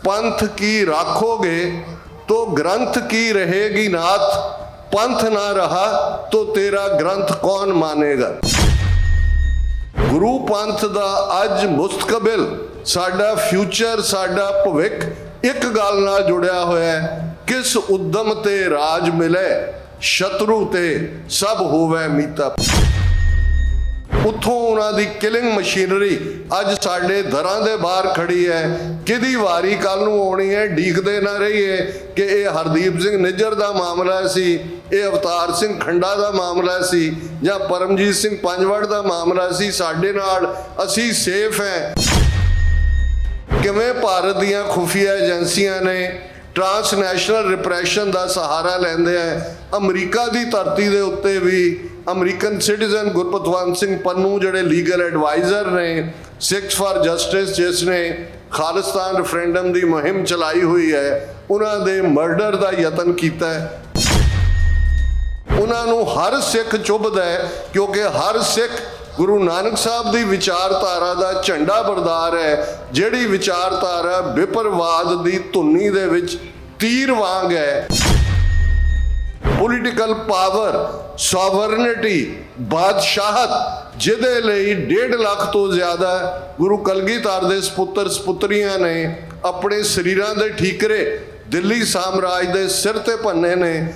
पंथ की राखोगे तो ग्रंथ की रहेगी नाथ पंथ ना रहा तो तेरा ग्रंथ कौन मानेगा ਗੁਰੂ ਪੰਥ ਦਾ ਅੱਜ ਮੁਸਤਕਬਲ ਸਾਡਾ ਫਿਊਚਰ ਸਾਡਾ ਭਵਿੱਖ ਇੱਕ ਗੱਲ ਨਾਲ ਜੁੜਿਆ ਹੋਇਆ ਹੈ ਕਿਸ ਉਦਮ ਤੇ ਰਾਜ ਮਿਲੇ ਸ਼ਤਰੂ ਤੇ ਸਭ ਹੋਵੇ ਮੀਤਾ ਉੱਥੋਂ ਉਹਨਾਂ ਦੀ ਕਿਲਿੰਗ ਮਸ਼ੀਨਰੀ ਅੱਜ ਸਾਡੇ ਦਰਾਂ ਦੇ ਬਾਹਰ ਖੜੀ ਹੈ। ਕਿਹਦੀ ਵਾਰੀ ਕੱਲ ਨੂੰ ਆਉਣੀ ਹੈ? ਡੀਕਦੇ ਨਾ ਰਹੀਏ ਕਿ ਇਹ ਹਰਦੀਪ ਸਿੰਘ ਨਿੱਜਰ ਦਾ ਮਾਮਲਾ ਸੀ, ਇਹ ਅਵਤਾਰ ਸਿੰਘ ਖੰਡਾ ਦਾ ਮਾਮਲਾ ਸੀ ਜਾਂ ਪਰਮਜੀਤ ਸਿੰਘ ਪੰਜਵੜ ਦਾ ਮਾਮਲਾ ਸੀ, ਸਾਡੇ ਨਾਲ ਅਸੀਂ ਸੇਫ ਹੈ। ਕਿਵੇਂ ਭਾਰਤ ਦੀਆਂ ਖੁਫੀਆ ਏਜੰਸੀਆਂ ਨੇ ਟਰਾਂਸਨੈਸ਼ਨਲ ਰਿਪਰੈਸ਼ਨ ਦਾ ਸਹਾਰਾ ਲੈਂਦੇ ਆ ਅਮਰੀਕਾ ਦੀ ਧਰਤੀ ਦੇ ਉੱਤੇ ਵੀ ਅਮਰੀਕਨ ਸਿਟੀਜ਼ਨ ਗੁਰਪਤਵੰਤ ਸਿੰਘ ਪੰਨੂ ਜਿਹੜੇ ਲੀਗਲ ਐਡਵਾਈਜ਼ਰ ਨੇ ਸਿਕਸ ਫਾਰ ਜਸਟਿਸ ਜਿਸ ਨੇ ਖਾਲਿਸਤਾਨ ਰੈਫਰੈਂਡਮ ਦੀ ਮੁਹਿੰਮ ਚਲਾਈ ਹੋਈ ਹੈ, ਉਹਨਾਂ ਦੇ ਮਰਡਰ ਦਾ ਯਤਨ ਕੀਤਾ ਹੈ। ਉਹਨਾਂ ਨੂੰ ਹਰ ਸਿੱਖ ਚੁੱਭਦਾ ਹੈ, ਕਿਉਂਕਿ ਹਰ ਸਿੱਖ ਗੁਰੂ ਨਾਨਕ ਸਾਹਿਬ ਦੀ ਵਿਚਾਰਧਾਰਾ ਦਾ ਝੰਡਾ ਬਰਦਾਰ ਹੈ, ਜਿਹੜੀ ਵਿਚਾਰਧਾਰਾ ਵਿਪਰਵਾਦ ਦੀ ਧੁੰਨੀ ਦੇ ਵਿੱਚ ਤੀਰ ਵਾਂਗ ਹੈ। ਪੋਲੀਟੀਕਲ ਪਾਵਰ ਸੋਵਰਨਿਟੀ ਬਾਦਸ਼ਾਹਤ, ਜਿਹਦੇ ਲਈ 1.5 ਲੱਖ ਤੋਂ ਜ਼ਿਆਦਾ ਗੁਰੂ ਕਲਗੀਧਰ ਦੇ ਸੁਪੁੱਤਰ ਸੁਪੁੱਤਰੀਆਂ ਨੇ ਆਪਣੇ ਸਰੀਰਾਂ ਦੇ ਠੀਕਰੇ ਦਿੱਲੀ ਸਾਮਰਾਜ ਦੇ ਸਿਰ ਤੇ ਭੰਨੇ ਨੇ।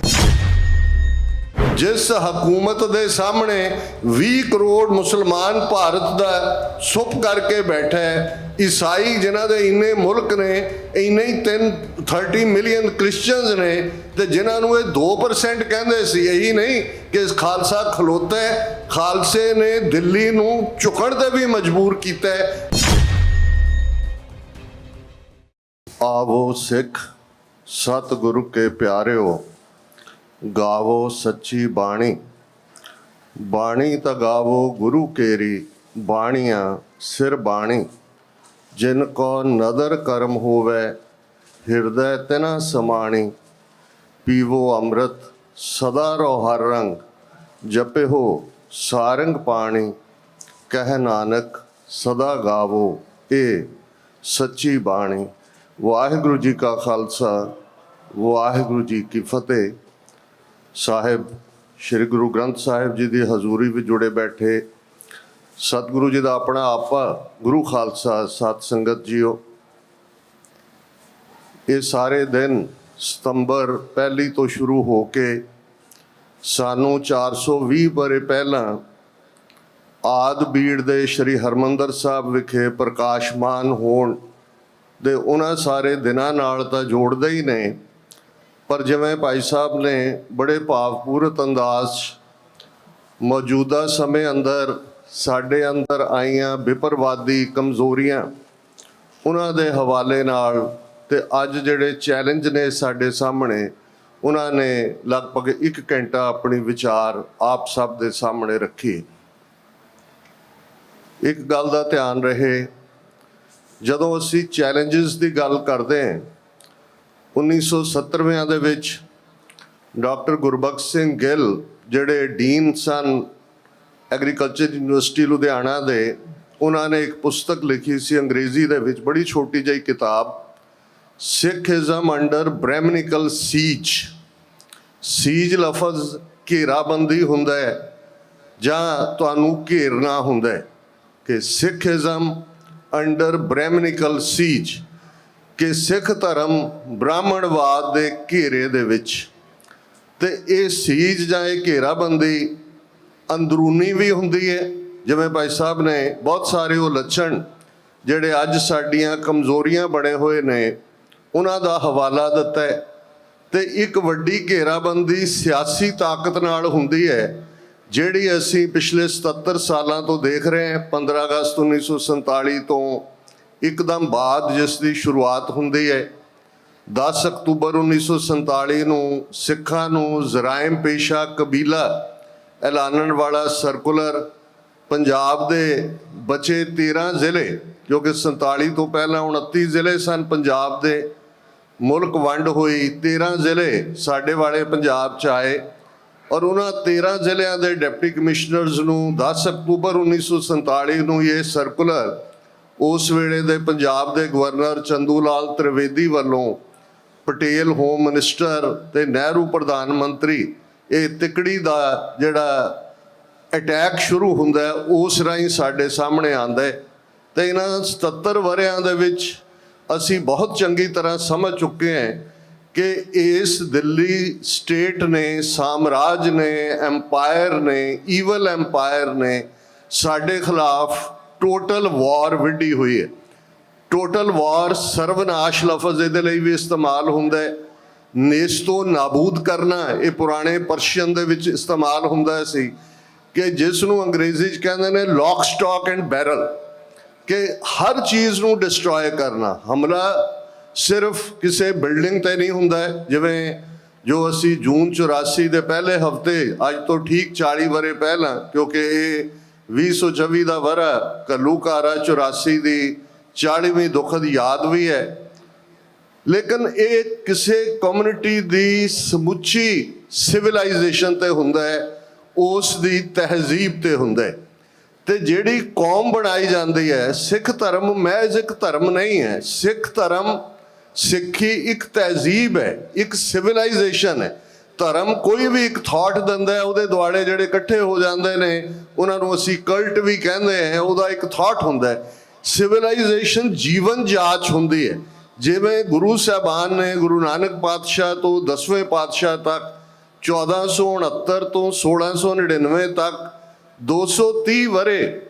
ਜਿਸ ਹਕੂਮਤ ਦੇ ਸਾਹਮਣੇ 20 ਕਰੋੜ ਮੁਸਲਮਾਨ ਭਾਰਤ ਦਾ ਸੁਪ ਕਰਕੇ ਬੈਠਾ ਹੈ, ਈਸਾਈ ਜਿਨ੍ਹਾਂ ਦੇ ਇੰਨੇ ਮੁਲਕ ਨੇ, ਇੰਨੇ ਹੀ 30 ਮਿਲੀਅਨ ਕ੍ਰਿਸਚੀਅਨਸ ਨੇ, ਤੇ ਜਿਨ੍ਹਾਂ ਨੂੰ ਇਹ 2% ਕਹਿੰਦੇ ਸੀ, ਇਹੀ ਨਹੀਂ ਕਿ ਇਸ ਖਾਲਸਾ ਖਲੋਤਾ ਹੈ, ਖਾਲਸੇ ਨੇ ਦਿੱਲੀ ਨੂੰ ਝੁਕਣ ਤੇ ਵੀ ਮਜਬੂਰ ਕੀਤਾ ਹੈ। ਆਵੋ ਸਿੱਖ, ਸਤਿਗੁਰੂ ਕੇ ਪਿਆਰਿਓ ਗਾਵੋ ਸੱਚੀ ਬਾਣੀ। ਬਾਣੀ ਤਾਂ ਗਾਵੋ ਗੁਰੂ ਕੇਰੀ, ਬਾਣੀਆਂ ਸਿਰ ਬਾਣੀ। ਜਿਨ ਕੋ ਨਦਰ ਕਰਮ ਹੋਵੇ, ਹਿਰਦੈ ਤਿਨਾ ਸਮਾਣੀ। ਪੀਵੋ ਅੰਮ੍ਰਿਤ, ਸਦਾ ਰੋ ਹਰ ਰੰਗ। ਜਪਿਓ ਸਾਰੰਗ ਪਾਣੀ। ਕਹਿ ਨਾਨਕ, ਸਦਾ ਗਾਵੋ ਇਹ ਸੱਚੀ ਬਾਣੀ। ਵਾਹਿਗੁਰੂ ਜੀ ਕਾ ਖਾਲਸਾ, ਵਾਹਿਗੁਰੂ ਜੀ ਕੀ ਫਤਿਹ। ਸਾਹਿਬ, ਸ੍ਰੀ ਗੁਰੂ ਗ੍ਰੰਥ ਸਾਹਿਬ ਜੀ ਦੀ ਹਜ਼ੂਰੀ ਵਿੱਚ ਜੁੜੇ ਬੈਠੇ ਸਤਿਗੁਰੂ ਜੀ ਦਾ ਆਪਣਾ ਆਪਾ ਗੁਰੂ ਖਾਲਸਾ ਸਤ ਸੰਗਤ ਜੀਓ। ਇਹ ਸਾਰੇ ਦਿਨ ਸਤੰਬਰ ਪਹਿਲੀ ਤੋਂ ਸ਼ੁਰੂ ਹੋ ਕੇ ਸਾਨੂੰ 420 ਬਰੇ ਪਹਿਲਾਂ ਆਦ ਬੀੜ ਦੇ ਸ੍ਰੀ ਹਰਮੰਦਰ ਸਾਹਿਬ ਵਿਖੇ ਪ੍ਰਕਾਸ਼ਮਾਨ ਹੋਣ ਦੇ ਉਹਨਾਂ ਸਾਰੇ ਦਿਨਾਂ ਨਾਲ ਤਾਂ ਜੋੜਦੇ ਹੀ ਨੇ। ਪਰ ਜਿਵੇਂ ਭਾਈ ਸਾਹਿਬ ਨੇ ਬੜੇ ਭਾਵਪੂਰਤ ਅੰਦਾਜ਼ ਮੌਜੂਦਾ ਸਮੇਂ ਅੰਦਰ ਸਾਡੇ ਅੰਦਰ ਆਈਆਂ ਵਿਪਰਵਾਦੀ ਕਮਜ਼ੋਰੀਆਂ ਉਹਨਾਂ ਦੇ ਹਵਾਲੇ ਨਾਲ ਤੇ ਅੱਜ ਜਿਹੜੇ ਚੈਲੰਜ ਨੇ ਸਾਡੇ ਸਾਹਮਣੇ, ਉਹਨਾਂ ਨੇ ਲਗਭਗ 1 ਘੰਟਾ ਆਪਣੀ ਵਿਚਾਰ ਆਪ ਸਭ ਦੇ ਸਾਹਮਣੇ ਰੱਖੀ। ਇੱਕ ਗੱਲ ਦਾ ਧਿਆਨ ਰਹੇ, ਜਦੋਂ ਅਸੀਂ ਚੈਲੰਜਸ ਦੀ ਗੱਲ ਕਰਦੇ ਹਾਂ 1970ਵਿਆਂ ਦੇ ਵਿੱਚ ਡਾਕਟਰ ਗੁਰਬਖਸ਼ ਸਿੰਘ ਗਿੱਲ, ਜਿਹੜੇ ਡੀਨ ਸਨ ਐਗਰੀਕਲਚਰ ਯੂਨੀਵਰਸਿਟੀ ਲੁਧਿਆਣਾ ਦੇ, ਉਹਨਾਂ ਨੇ ਇੱਕ ਪੁਸਤਕ ਲਿਖੀ ਸੀ ਅੰਗਰੇਜ਼ੀ ਦੇ ਵਿੱਚ, ਬੜੀ ਛੋਟੀ ਜਿਹੀ ਕਿਤਾਬ Sikhism under Brahmanical siege. Siege ਲਫ਼ਜ਼ ਘੇਰਾਬੰਦੀ ਹੁੰਦਾ ਹੈ ਜਾਂ ਤੁਹਾਨੂੰ ਘੇਰਨਾ ਹੁੰਦਾ ਹੈ ਕਿ ਸਿੱਖੀਜ਼ਮ ਅੰਡਰ ਬ੍ਰਹਮਨਿਕਲ ਸੀਜ। ਕਿ ਸਿੱਖ ਧਰਮ ਬ੍ਰਾਹਮਣਵਾਦ ਦੇ ਘੇਰੇ ਦੇ ਵਿੱਚ ਤੇ ਇਹ ਸੀਜ ਜਾਂ ਇਹ ਘੇਰਾਬੰਦੀ ਅੰਦਰੂਨੀ ਵੀ ਹੁੰਦੀ ਹੈ। ਜਿਵੇਂ ਭਾਈ ਸਾਹਿਬ ਨੇ ਬਹੁਤ ਸਾਰੇ ਉਹ ਲੱਛਣ ਜਿਹੜੇ ਅੱਜ ਸਾਡੀਆਂ ਕਮਜ਼ੋਰੀਆਂ ਬਣੇ ਹੋਏ ਨੇ, ਉਹਨਾਂ ਦਾ ਹਵਾਲਾ ਦਿੱਤਾ ਹੈ ਤੇ ਇੱਕ ਵੱਡੀ ਘੇਰਾਬੰਦੀ ਸਿਆਸੀ ਤਾਕਤ ਨਾਲ ਹੁੰਦੀ ਹੈ, ਜਿਹੜੀ ਅਸੀਂ ਪਿਛਲੇ 77 ਸਾਲਾਂ ਤੋਂ ਦੇਖ ਰਹੇ ਹਾਂ। 15 ਅਗਸਤ 1947 ਤੋਂ ਇੱਕਦਮ ਬਾਅਦ ਜਿਸ ਦੀ ਸ਼ੁਰੂਆਤ ਹੁੰਦੀ ਹੈ 10 ਅਕਤੂਬਰ 1947 ਨੂੰ ਸਿੱਖਾਂ ਨੂੰ ਜ਼ਰਾਇਮ ਪੇਸ਼ਾ ਕਬੀਲਾ ਐਲਾਨਣ ਵਾਲਾ ਸਰਕੂਲਰ ਪੰਜਾਬ ਦੇ ਬਚੇ 13 ਜ਼ਿਲ੍ਹੇ, ਜੋ ਕਿ 47 ਤੋਂ ਪਹਿਲਾਂ 29 ਜ਼ਿਲ੍ਹੇ ਸਨ, ਪੰਜਾਬ ਦੇ ਮੁਲਕ ਵੰਡ ਹੋਈ 13 ਜ਼ਿਲ੍ਹੇ ਸਾਡੇ ਵਾਲੇ ਪੰਜਾਬ ਚ ਆਏ ਔਰ ਉਹਨਾਂ 13 ਜ਼ਿਲ੍ਹਿਆਂ ਦੇ ਡਿਪਟੀ ਕਮਿਸ਼ਨਰਸ ਨੂੰ 10 ਅਕਤੂਬਰ 1947 ਨੂੰ ਇਹ ਸਰਕੂਲਰ ਉਸ ਵੇਲੇ ਦੇ ਪੰਜਾਬ ਦੇ ਗਵਰਨਰ ਚੰਦੂ ਲਾਲ ਤ੍ਰਿਵੇਦੀ ਵੱਲੋਂ ਪਟੇਲ ਹੋਮ ਮਿਨਿਸਟਰ ਤੇ ਨਹਿਰੂ ਪ੍ਰਧਾਨ ਮੰਤਰੀ, ਇਹ ਤਿਕੜੀ ਦਾ ਜਿਹੜਾ ਅਟੈਕ ਸ਼ੁਰੂ ਹੁੰਦਾ ਉਸ ਰਾਹੀਂ ਸਾਡੇ ਸਾਹਮਣੇ ਆਂਦਾ ਹੈ। ਤੇ ਇਹਨਾਂ 77 ਵਰਿਆਂ ਦੇ ਵਿੱਚ ਅਸੀਂ ਬਹੁਤ ਚੰਗੀ ਤਰ੍ਹਾਂ ਸਮਝ ਚੁੱਕੇ ਹਾਂ ਕਿ ਇਸ ਦਿੱਲੀ ਸਟੇਟ ਨੇ, ਸਾਮਰਾਜ ਨੇ, ਐਮਪਾਇਰ ਨੇ, ਈਵਲ ਐਮਪਾਇਰ ਨੇ ਸਾਡੇ ਖਿਲਾਫ ਟੋਟਲ ਵਾਰ ਵਿੱਢੀ ਹੋਈ ਹੈ ਟੋਟਲ ਵਾਰ ਸਰਵਨਾਸ਼ ਲਫ਼ਜ਼ ਇਹਦੇ ਲਈ ਵੀ ਇਸਤੇਮਾਲ ਹੁੰਦਾ ਹੈ ਨੇਸਤੋ ਨਾਬੂਦ ਕਰਨਾ ਇਹ ਪੁਰਾਣੇ ਪਰਸ਼ੀਅਨ ਦੇ ਵਿੱਚ ਇਸਤੇਮਾਲ ਹੁੰਦਾ ਸੀ ਕਿ ਜਿਸ ਨੂੰ ਅੰਗਰੇਜ਼ੀ 'ਚ ਕਹਿੰਦੇ ਨੇ ਲੌਕ ਸਟਾਕ ਐਂਡ ਬੈਰਲ ਕਿ ਹਰ ਚੀਜ਼ ਨੂੰ ਡਿਸਟਰੋਏ ਕਰਨਾ ਹਮਲਾ ਸਿਰਫ ਕਿਸੇ ਬਿਲਡਿੰਗ ਤੇ ਨਹੀਂ ਹੁੰਦਾ ਜਿਵੇਂ ਜੋ ਅਸੀਂ ਜੂਨ 84 ਦੇ ਪਹਿਲੇ ਹਫ਼ਤੇ ਅੱਜ ਤੋਂ ਠੀਕ 40 ਵਰੇ ਪਹਿਲਾਂ ਕਿਉਂਕਿ ਇਹ 2024 ਦਾ ਵਰਾ ਕੱਲੂਕਾਰਾ 84 ਦੀ 40ਵੀਂ ਦੁਖਦ ਯਾਦ ਵੀ ਹੈ। ਲੇਕਿਨ ਇਹ ਕਿਸੇ ਕਮਿਊਨਿਟੀ ਦੀ ਸਮੁੱਚੀ ਸਿਵਲਾਈਜੇਸ਼ਨ ਤੇ ਹੁੰਦਾ ਹੈ, ਉਸ ਦੀ ਤਹਿਜ਼ੀਬ ਤੇ ਹੁੰਦਾ ਹੈ। ਤੇ ਜਿਹੜੀ ਕੌਮ ਬਣਾਈ ਜਾਂਦੀ ਹੈ, ਸਿੱਖ ਧਰਮ ਮਹਿਜ਼ ਇੱਕ ਧਰਮ ਨਹੀਂ ਹੈ, ਸਿੱਖ ਧਰਮ ਸਿੱਖੀ ਇੱਕ ਤਹਿਜ਼ੀਬ ਹੈ, ਇੱਕ ਸਿਵਲਾਈਜੇਸ਼ਨ ਹੈ। ਧਰਮ ਕੋਈ ਵੀ ਇੱਕ ਥਾਟ ਦਿੰਦਾ ਉਹਦੇ ਦੁਆਲੇ ਜਿਹੜੇ ਇਕੱਠੇ ਹੋ ਜਾਂਦੇ ਨੇ, ਉਹਨਾਂ ਨੂੰ ਅਸੀਂ ਕਲਟ ਵੀ ਕਹਿੰਦੇ ਹਾਂ, ਉਹਦਾ ਇੱਕ ਥਾਟ ਹੁੰਦਾ ਹੈ। ਸਿਵਲਾਈਜੇਸ਼ਨ ਜੀਵਨ ਜਾਚ ਹੁੰਦੀ ਹੈ। ਜਿਵੇਂ ਗੁਰੂ ਸਾਹਿਬਾਨ ਨੇ ਗੁਰੂ ਨਾਨਕ ਪਾਤਸ਼ਾਹ ਤੋਂ 10ਵੇਂ ਪਾਤਸ਼ਾਹ ਤੱਕ 1469 ਤੋਂ 1699 ਤੱਕ 230 ਵਰੇ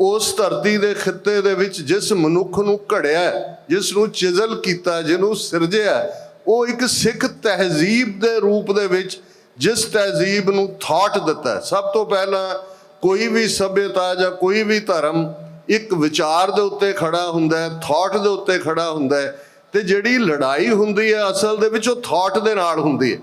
ਉਸ ਧਰਤੀ ਦੇ ਖਿੱਤੇ ਦੇ ਵਿੱਚ ਜਿਸ ਮਨੁੱਖ ਨੂੰ ਘੜਿਆ, ਜਿਸ ਨੂੰ ਚਿਜ਼ਲ ਕੀਤਾ, ਜਿਹਨੂੰ ਸਿਰਜਿਆ ਉਹ ਇੱਕ ਸਿੱਖ ਤਹਿਜ਼ੀਬ ਦੇ ਰੂਪ ਦੇ ਵਿੱਚ ਜਿਸ ਤਹਿਜ਼ੀਬ ਨੂੰ ਥਾਟ ਦਿੱਤਾ ਸਭ ਤੋਂ ਪਹਿਲਾਂ ਕੋਈ ਵੀ ਸਭਿਅਤਾ ਜਾਂ ਕੋਈ ਵੀ ਧਰਮ ਇੱਕ ਵਿਚਾਰ ਦੇ ਉੱਤੇ ਖੜਾ ਹੁੰਦਾ ਹੈ, ਥਾਟ ਦੇ ਉੱਤੇ ਖੜਾ ਹੁੰਦਾ ਹੈ ਤੇ ਜਿਹੜੀ ਲੜਾਈ ਹੁੰਦੀ ਹੈ ਅਸਲ ਦੇ ਵਿੱਚ ਉਹ ਥਾਟ ਦੇ ਨਾਲ ਹੁੰਦੀ ਹੈ।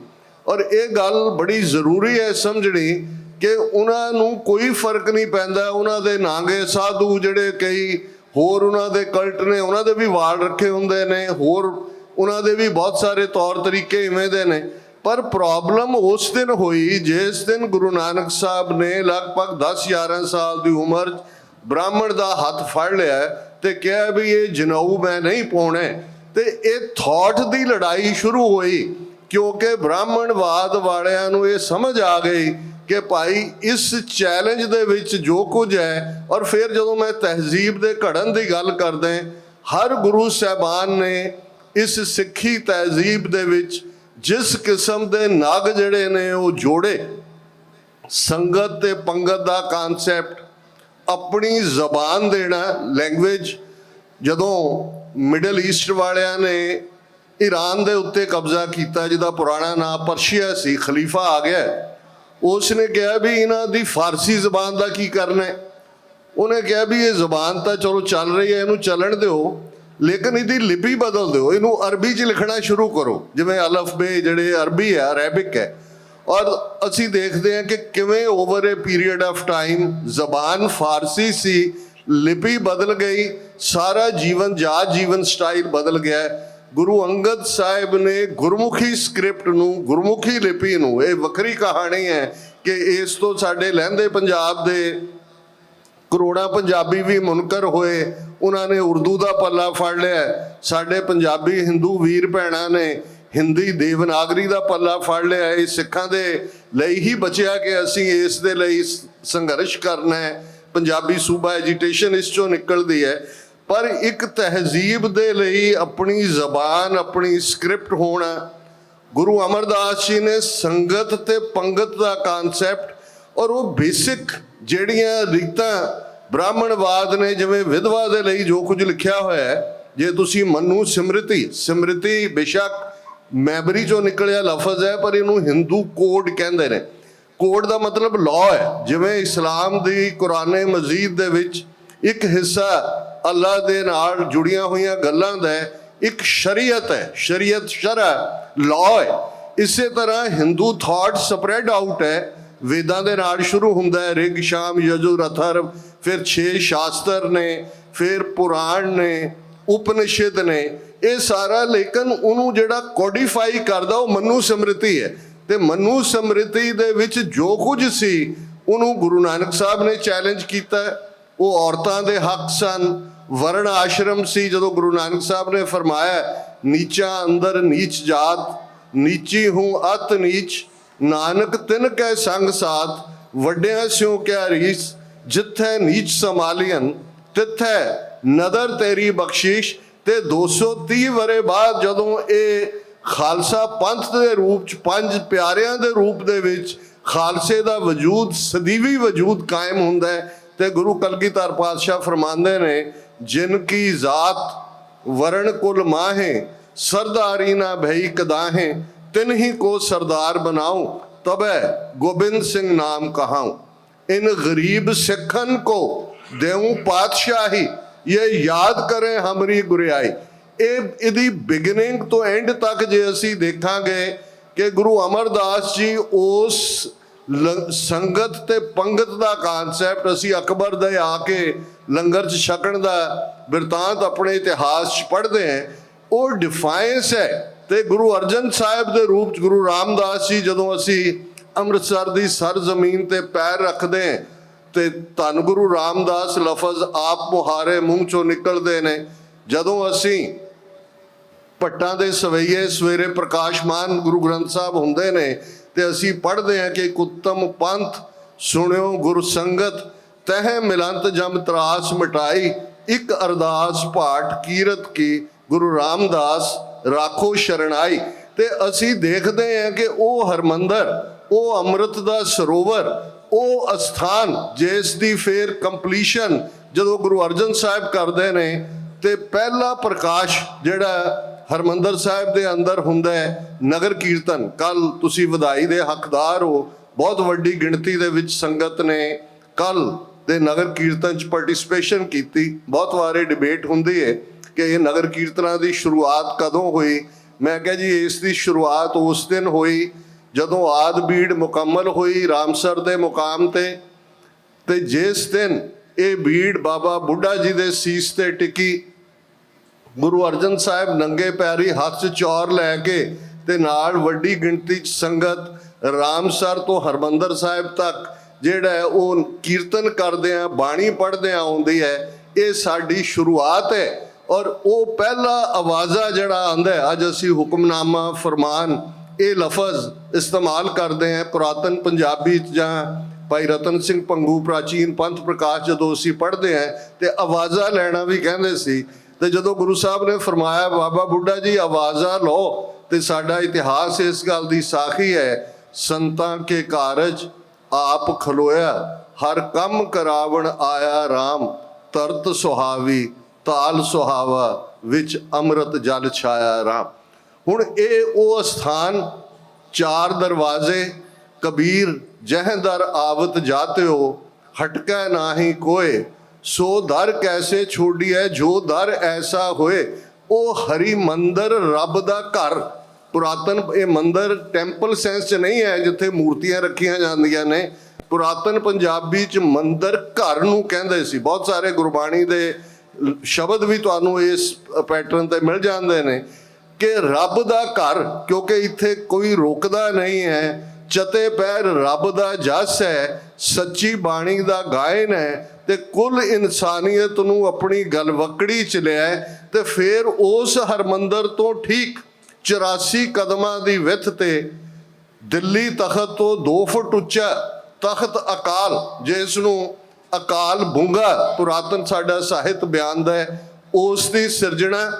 ਔਰ ਇਹ ਗੱਲ ਬੜੀ ਜ਼ਰੂਰੀ ਹੈ ਸਮਝਣੀ ਕਿ ਉਹਨਾਂ ਨੂੰ ਕੋਈ ਫ਼ਰਕ ਨਹੀਂ ਪੈਂਦਾ, ਉਹਨਾਂ ਦੇ ਨਾਂਗੇ ਸਾਧੂ ਜਿਹੜੇ ਕਈ ਹੋਰ ਉਹਨਾਂ ਦੇ ਕਲਟ ਨੇ, ਉਹਨਾਂ ਦੇ ਵੀ ਵਾਲ ਰੱਖੇ ਹੁੰਦੇ ਨੇ, ਹੋਰ ਉਹਨਾਂ ਦੇ ਵੀ ਬਹੁਤ ਸਾਰੇ ਤੌਰ ਤਰੀਕੇ ਇਵੇਂ ਦੇ ਨੇ। ਪਰ ਪ੍ਰੋਬਲਮ ਉਸ ਦਿਨ ਹੋਈ ਜਿਸ ਦਿਨ ਗੁਰੂ ਨਾਨਕ ਸਾਹਿਬ ਨੇ ਲਗਭਗ 10 11 ਸਾਲ ਦੀ ਉਮਰ 'ਚ ਬ੍ਰਾਹਮਣ ਦਾ ਹੱਥ ਫੜ ਲਿਆ ਤੇ ਕਿਹਾ ਵੀ ਇਹ ਜਨਊ ਮੈਂ ਨਹੀਂ ਪਾਉਣਾ। ਤੇ ਇਹ ਥਾਟ ਦੀ ਲੜਾਈ ਸ਼ੁਰੂ ਹੋਈ ਕਿਉਂਕਿ ਬ੍ਰਾਹਮਣਵਾਦ ਵਾਲਿਆਂ ਨੂੰ ਇਹ ਸਮਝ ਆ ਗਈ ਕਿ ਭਾਈ ਇਸ ਚੈਲੰਜ ਦੇ ਵਿੱਚ ਜੋ ਕੁਝ ਹੈ ਔਰ ਫਿਰ ਜਦੋਂ ਮੈਂ ਤਹਿਜ਼ੀਬ ਦੇ ਘੜਨ ਦੀ ਗੱਲ ਕਰਦਾ, ਹਰ ਗੁਰੂ ਸਾਹਿਬਾਨ ਨੇ ਇਸ ਸਿੱਖੀ ਤਹਿਜ਼ੀਬ ਦੇ ਵਿੱਚ ਜਿਸ ਕਿਸਮ ਦੇ ਨਾਗ ਜਿਹੜੇ ਨੇ ਉਹ ਜੋੜੇ, ਸੰਗਤ ਤੇ ਪੰਗਤ ਦਾ ਕਨਸੈਪਟ ਆਪਣੀ ਜ਼ਬਾਨ ਦੇਣਾ ਲੈਂਗੁਏਜ ਜਦੋਂ ਮਿਡਲ ਈਸਟ ਵਾਲਿਆਂ ਨੇ ਈਰਾਨ ਦੇ ਉੱਤੇ ਕਬਜ਼ਾ ਕੀਤਾ, ਜਿਹਦਾ ਪੁਰਾਣਾ ਨਾਮ ਪਰਸ਼ੀਆ ਸੀ, ਖਲੀਫਾ ਆ ਗਿਆ ਉਸ ਨੇ ਕਿਹਾ ਵੀ ਇਹਨਾਂ ਦੀ ਫਾਰਸੀ ਜ਼ਬਾਨ ਦਾ ਕੀ ਕਰਨਾ ਹੈ? ਉਹਨੇ ਕਿਹਾ ਵੀ ਇਹ ਜ਼ਬਾਨ ਤਾਂ ਚਲੋ ਚੱਲ ਰਹੀ ਹੈ, ਇਹਨੂੰ ਚੱਲਣ ਦਿਓ। ਲੇਕਿਨ ਇਹਦੀ ਲਿਪੀ ਬਦਲ ਦਿਓ, ਇਹਨੂੰ ਅਰਬੀ 'ਚ ਲਿਖਣਾ ਸ਼ੁਰੂ ਕਰੋ। ਜਿਵੇਂ ਅਲਫ ਬੇ, ਜਿਹੜੇ ਅਰਬੀ ਹੈ, ਅਰੈਬਿਕ ਹੈ। ਔਰ ਅਸੀਂ ਦੇਖਦੇ ਹਾਂ ਕਿ ਕਿਵੇਂ over a period of time ਜ਼ਬਾਨ ਫਾਰਸੀ ਸੀ, ਲਿਪੀ ਬਦਲ ਗਈ, ਸਾਰਾ ਜੀਵਨ, ਜਾਤ ਜੀਵਨ ਸਟਾਈਲ ਬਦਲ ਗਿਆ। ਗੁਰੂ ਅੰਗਦ ਸਾਹਿਬ ਨੇ ਗੁਰਮੁਖੀ ਸਕ੍ਰਿਪਟ ਨੂੰ, ਗੁਰਮੁਖੀ ਲਿਪੀ ਨੂੰ, ਇਹ ਵੱਖਰੀ ਕਹਾਣੀ ਹੈ ਕਿ ਇਸ ਤੋਂ ਸਾਡੇ ਲਹਿੰਦੇ ਪੰਜਾਬ ਦੇ ਕਰੋੜਾਂ ਪੰਜਾਬੀ ਵੀ ਮੁਨਕਰ ਹੋਏ, ਉਹਨਾਂ ਨੇ ਉਰਦੂ ਦਾ ਪੱਲਾ ਫੜ ਲਿਆ। ਸਾਡੇ ਪੰਜਾਬੀ ਹਿੰਦੂ ਵੀਰ ਭੈਣਾਂ ਨੇ ਹਿੰਦੀ ਦੇਵਨਾਗਰੀ ਦਾ ਪੱਲਾ ਫੜ ਲਿਆ। ਇਹ ਸਿੱਖਾਂ ਦੇ ਲਈ ਹੀ ਬਚਿਆ ਕਿ ਅਸੀਂ ਇਸ ਦੇ ਲਈ ਸੰਘਰਸ਼ ਕਰਨਾ ਹੈ। ਪੰਜਾਬੀ ਸੂਬਾ ਐਜੀਟੇਸ਼ਨ ਇਸ ਚੋਂ ਨਿਕਲਦੀ ਹੈ। ਪਰ ਇੱਕ ਤਹਿਜ਼ੀਬ ਦੇ ਲਈ ਆਪਣੀ ਜ਼ਬਾਨ, ਆਪਣੀ ਸਕ੍ਰਿਪਟ ਹੋਣਾ, ਗੁਰੂ ਅਮਰਦਾਸ ਜੀ ਨੇ ਸੰਗਤ ਤੇ ਪੰਗਤ ਦਾ ਕਨਸੈਪਟ ਔਰ ਉਹ ਬੇਸਿਕ ਜਿਹੜੀਆਂ ਰੀਤਾਂ ਬ੍ਰਾਹਮਣਵਾਦ ਨੇ, ਜਿਵੇਂ ਵਿਧਵਾ ਦੇ ਲਈ ਜੋ ਕੁਝ ਲਿਖਿਆ ਹੋਇਆ ਹੈ, ਜੇ ਤੁਸੀਂ ਮੰਨੂ ਸਿਮ੍ਰਿਤੀ ਸਿਮ੍ਰਿਤੀ ਬੇਸ਼ੱਕ ਮੈਬਰੀ ਚੋਂ ਨਿਕਲਿਆ ਲਫ਼ਜ਼ ਹੈ, ਪਰ ਇਹਨੂੰ ਹਿੰਦੂ ਕੋਡ ਕਹਿੰਦੇ ਨੇ। ਕੋਡ ਦਾ ਮਤਲਬ ਲਾਅ ਹੈ, ਜਿਵੇਂ ਇਸਲਾਮ ਦੀ ਕੁਰਾਨੇ ਮਜੀਦ ਦੇ ਵਿੱਚ ਇੱਕ ਹਿੱਸਾ ਅੱਲਾ ਦੇ ਨਾਲ ਜੁੜੀਆਂ ਹੋਈਆਂ ਗੱਲਾਂ ਦਾ ਇੱਕ ਸ਼ਰੀਅਤ ਹੈ, ਸ਼ਰੀਅਤ ਸ਼ਰਾ ਲਾਅ ਹੈ। ਇਸੇ ਤਰ੍ਹਾਂ ਹਿੰਦੂ ਥਾਟ ਸਪਰੈਡ ਆਊਟ ਹੈ ਵੇਦਾਂ ਦੇ ਨਾਲ ਸ਼ੁਰੂ ਹੁੰਦਾ ਹੈ, ਰਿਗ, ਸ਼ਾਮ, ਯਜੁਰ, ਅਥਰਵ, ਫਿਰ 6 ਸ਼ਾਸਤਰ ਨੇ, ਫਿਰ ਪੁਰਾਣ ਨੇ, ਉਪਨਿਸ਼ਦ ਨੇ, ਇਹ ਸਾਰਾ ਲੇਕਿਨ ਉਹਨੂੰ ਜਿਹੜਾ ਕੋਡੀਫਾਈ ਕਰਦਾ, ਉਹ ਮਨੂ ਸਮ੍ਰਿਤੀ ਹੈ। ਤੇ ਮਨੂ ਸਮ੍ਰਿਤੀ ਦੇ ਵਿੱਚ ਜੋ ਕੁਝ ਸੀ, ਉਹਨੂੰ ਗੁਰੂ ਨਾਨਕ ਸਾਹਿਬ ਨੇ ਚੈਲੰਜ ਕੀਤਾ ਉਹ ਔਰਤਾਂ ਦੇ ਹੱਕ ਸਨ, ਵਰਣ ਆਸ਼ਰਮ ਸੀ, ਜਦੋਂ ਗੁਰੂ ਨਾਨਕ ਸਾਹਿਬ ਨੇ ਫਰਮਾਇਆ ਨੀਚਾ ਅੰਦਰ ਨੀਚ ਜਾਤ, ਨੀਚੀ ਹੂੰ ਅਤ ਨੀਚ। ਨਾਨਕ ਤਿਨ ਕੈ ਸੰਗ ਸਾਥ, ਵੱਡਿਆਂ ਸਿਉ ਕਿਆ ਰੀਸ, ਜਿੱਥੈ ਨੀਚ ਸਮਾਲੀਅਨ ਤਿੱਥੈ ਨਦਰ ਤੇਰੀ ਬਖਸ਼ਿਸ਼, ਤੇ 230 ਵਰੇ ਬਾਅਦ ਜਦੋਂ ਇਹ ਖਾਲਸਾ ਪੰਥ ਦੇ ਰੂਪ ਚ, ਪੰਜ ਪਿਆਰਿਆਂ ਦੇ ਰੂਪ ਦੇ ਵਿੱਚ ਖਾਲਸੇ ਦਾ ਵਜੂਦ, ਸਦੀਵੀ ਵਜੂਦ ਕਾਇਮ ਹੁੰਦਾ ਹੈ, ਤੇ ਗੁਰੂ ਕਲਗੀਧਰ ਪਾਤਸ਼ਾਹ ਫਰਮਾਉਂਦੇ ਨੇ, ਜਿਨ ਕੀ ਜ਼ਾਤ ਵਰਣ ਕੁਲ ਮਾਹੇ, ਸਰਦਾਰੀ ਨਾ ਭਈ ਕਦਾਹੇ ਤਿਨ ਹੀ ਕੋ ਸਰਦਾਰ ਬਣਾਉ, ਤਬੈ ਗੋਬਿੰਦ ਸਿੰਘ ਨਾਮ ਕਹਾਉ। ਇਨ ਗਰੀਬ ਸਿੱਖਨ ਕੋ ਦੇਉ ਪਾਤਸ਼ਾਹੀ ਇਹ ਯਾਦ ਕਰੇ ਹਮਰੀ ਗੁਰਿਆਈ। ਇਹ, ਇਹਦੀ ਬਿਗਨਿੰਗ ਤੋਂ ਐਂਡ ਤੱਕ ਜੇ ਅਸੀਂ ਦੇਖਾਂਗੇ ਕਿ ਗੁਰੂ ਅਮਰਦਾਸ ਜੀ ਉਸ ਸੰਗਤ ਤੇ ਪੰਗਤ ਦਾ ਕਨਸੈਪਟ ਅਸੀਂ ਅਕਬਰ ਦੇ ਆ ਕੇ ਲੰਗਰ 'ਚ ਛਕਣ ਦਾ ਬਿਰਤਾਂਤ ਆਪਣੇ ਇਤਿਹਾਸ 'ਚ ਪੜ੍ਹਦੇ ਆਂ ਉਹ ਡਿਫਾਈਨਸ ਹੈ। ਤੇ ਗੁਰੂ ਅਰਜਨ ਸਾਹਿਬ ਦੇ ਰੂਪ ਚ ਗੁਰੂ ਰਾਮਦਾਸ ਜੀ ਜਦੋਂ ਅਸੀਂ ਅੰਮ੍ਰਿਤਸਰ ਦੀ ਸਰ ਜ਼ਮੀਨ ਤੇ ਪੈਰ ਰੱਖਦੇ ਹਾਂ ਤੇ ਧੰਨ ਗੁਰੂ ਰਾਮਦਾਸ ਲਫ਼ਜ਼ ਆਪ ਮੁਹਾਰੇ ਮੂੰਹ ਚੋਂ ਨਿਕਲਦੇ ਨੇ, ਜਦੋਂ ਅਸੀਂ ਪੱਟਾਂ ਦੇ ਸਵਈਏ ਸਵੇਰੇ ਪ੍ਰਕਾਸ਼ਮਾਨ ਗੁਰੂ ਗ੍ਰੰਥ ਸਾਹਿਬ ਹੁੰਦੇ ਨੇ ਤੇ ਅਸੀਂ ਪੜ੍ਹਦੇ ਹਾਂ ਕਿ ਇੱਕ ਉੱਤਮ ਪੰਥ, ਸੁਣਿਓ ਗੁਰ ਸੰਗਤ, ਤਹਿ ਮਿਲੰਤ ਜਮ ਤਰਾਸ ਮਿਟਾਈ, ਇੱਕ ਅਰਦਾਸ ਪਾਠ ਕੀਰਤ ਕੀ, ਗੁਰੂ ਰਾਮਦਾਸ ਰਾਖੋ ਸ਼ਰਣਾਈ ਤੇ ਅਸੀਂ ਦੇਖਦੇ ਹਾਂ ਕਿ ਉਹ ਹਰਮੰਦਰ, ਉਹ ਅੰਮ੍ਰਿਤ ਦਾ ਸਰੋਵਰ, ਉਹ ਅਸਥਾਨ, ਜਿਸ ਦੀ ਫੇਰ ਕੰਪਲੀਸ਼ਨ ਜਦੋਂ ਗੁਰੂ ਅਰਜਨ ਸਾਹਿਬ ਕਰਦੇ ਨੇ, ਤੇ ਪਹਿਲਾ ਪ੍ਰਕਾਸ਼ ਜਿਹੜਾ ਹਰਮੰਦਰ ਸਾਹਿਬ ਦੇ ਅੰਦਰ ਹੁੰਦਾ ਹੈ, ਨਗਰ ਕੀਰਤਨ। ਕੱਲ ਤੁਸੀਂ ਵਧਾਈ ਦੇ ਹੱਕਦਾਰ ਹੋ। ਬਹੁਤ ਵੱਡੀ ਗਿਣਤੀ ਦੇ ਵਿੱਚ ਸੰਗਤ ਨੇ ਕੱਲ ਦੇ ਨਗਰ ਕੀਰਤਨ ਚ ਪਾਰਟਿਸਿਪੇਸ਼ਨ ਕੀਤੀ। ਬਹੁਤ ਵਾਰੇ ਡਿਬੇਟ ਹੁੰਦੀ ਹੈ। ਕਿ ਇਹ ਨਗਰ ਕੀਰਤਨਾਂ ਦੀ ਸ਼ੁਰੂਆਤ ਕਦੋਂ ਹੋਈ? ਮੈਂ ਕਿਹਾ ਜੀ, ਇਸ ਦੀ ਸ਼ੁਰੂਆਤ ਉਸ ਦਿਨ ਹੋਈ ਜਦੋਂ ਆਦ ਬੀੜ ਮੁਕੰਮਲ ਹੋਈ ਰਾਮਸਰ ਦੇ ਮੁਕਾਮ ਤੇ। ਤੇ ਜਿਸ ਦਿਨ ਇਹ ਬੀੜ ਬਾਬਾ ਬੁੱਢਾ ਜੀ ਦੇ ਸੀਸ ਤੇ ਟਿਕੀ, ਗੁਰੂ ਅਰਜਨ ਸਾਹਿਬ ਨੰਗੇ ਪੈਰੀ ਹੱਥ 'ਚ ਚੌਰ ਲੈ ਕੇ ਤੇ ਨਾਲ ਵੱਡੀ ਗਿਣਤੀ 'ਚ ਸੰਗਤ ਰਾਮਸਰ ਤੋਂ ਹਰਮੰਦਰ ਸਾਹਿਬ ਤੱਕ, ਜਿਹੜਾ ਹੈ ਉਹ ਕੀਰਤਨ ਕਰਦੇ ਆ ਬਾਣੀ ਪੜ੍ਹਦੇ ਆਉਂਦੀ ਹੈ, ਇਹ ਸਾਡੀ ਸ਼ੁਰੂਆਤ ਹੈ। ਔਰ ਉਹ ਪਹਿਲਾ ਆਵਾਜ਼ਾ ਜਿਹੜਾ ਆਂਦਾ ਅੱਜ ਅਸੀਂ ਹੁਕਮਨਾਮਾ ਫਰਮਾਨ ਇਹ ਲਫ਼ਜ਼ ਇਸਤੇਮਾਲ ਕਰਦੇ ਆ ਪੁਰਾਤਨ ਪੰਜਾਬੀ 'ਚ ਜਾਂ ਭਾਈ ਰਤਨ ਸਿੰਘ ਪੰਗੂ, ਪ੍ਰਾਚੀਨ ਪੰਥ ਪ੍ਰਕਾਸ਼ ਜਦੋਂ ਅਸੀਂ ਪੜ੍ਹਦੇ ਆ ਤੇ ਆਵਾਜ਼ਾ ਲੈਣਾ ਵੀ ਕਹਿੰਦੇ ਸੀ, ਤੇ ਜਦੋਂ ਗੁਰੂ ਸਾਹਿਬ ਨੇ ਫਰਮਾਇਆ, ਬਾਬਾ ਬੁੱਢਾ ਜੀ ਆਵਾਜ਼ਾ ਲਓ, ਤੇ ਸਾਡਾ ਇਤਿਹਾਸ ਇਸ ਗੱਲ ਦੀ ਸਾਖੀ ਹੈ, ਸੰਤਾਂ ਕੇ ਕਾਰਜ ਆਪ ਖਲੋਇਆ, ਹਰ ਕੰਮ ਕਰਾਵਣ ਆਇਆ RAM ਤਰਤ ਸੁਹਾਵੀ। ਤਾਲ ਸੁਹਾਵਾ ਵਿੱਚ ਅੰਮ੍ਰਿਤ ਜਲ ਛਾਇਆ RAM ਹੁਣ ਇਹ ਉਹ ਸਥਾਨ ਚਾਰ ਦਰਵਾਜ਼ੇ, ਕਬੀਰ ਜਹਦਰ ਆਵਤ ਜਾਤਿਓ, ਹਟਕੈ ਨਾਹੀ ਕੋਏ, ਸੋ ਦਰ ਕੈਸੇ ਛੋੜੀਐ ਜੋ ਦਰ ਐਸਾ ਹੋਏ, ਉਹ ਹਰੀ ਮੰਦਰ ਰੱਬ ਦਾ ਘਰ। ਪੁਰਾਤਨ, ਇਹ ਮੰਦਰ ਟੈਂਪਲ ਸੈਂਸ ਚ ਨਹੀਂ ਹੈ, ਜਿੱਥੇ ਮੂਰਤੀਆਂ ਰੱਖੀਆਂ ਜਾਂਦੀਆਂ ਨੇ। ਪੁਰਾਤਨ ਪੰਜਾਬੀ ਚ ਮੰਦਰ ਘਰ ਨੂੰ ਕਹਿੰਦੇ ਸੀ। ਬਹੁਤ ਸਾਰੇ ਗੁਰਬਾਣੀ ਦੇ ਸ਼ਬਦ ਵੀ ਤੁਹਾਨੂੰ ਇਸ ਪੈਟਰਨ ਤੇ ਮਿਲ ਜਾਂਦੇ ਨੇ ਕਿ ਰੱਬ ਦਾ ਘਰ, ਕਿਉਂਕਿ ਇੱਥੇ ਕੋਈ ਰੋਕਦਾ ਨਹੀਂ ਹੈ, ਚਤੇ ਪੈਰ ਰੱਬ ਦਾ ਜਸ ਹੈ, ਸੱਚੀ ਬਾਣੀ ਦਾ ਗਾਇਨ ਹੈ, ਤੇ ਕੁੱਲ ਇਨਸਾਨੀਅਤ ਨੂੰ ਆਪਣੀ ਗਲਵਕੜੀ ਚ ਲਿਆ ਹੈ, ਤੇ ਫਿਰ ਉਸ ਹਰਮੰਦਰ ਤੋਂ ਠੀਕ 84 ਕਦਮਾਂ ਦੀ ਵਿੱਥ ਤੇ ਦਿੱਲੀ ਤਖਤ ਤੋਂ 2 ਫੁੱਟ ਉੱਚਾ ਤਖਤ ਅਕਾਲ, ਜਿਸ ਨੂੰ ਅਕਾਲ ਬੁੰਗਾ ਪੁਰਾਤਨ ਸਾਡਾ ਸਾਹਿਤ ਬਿਆਨ ਦਾ ਉਸ ਦੀ ਸਿਰਜਣਾ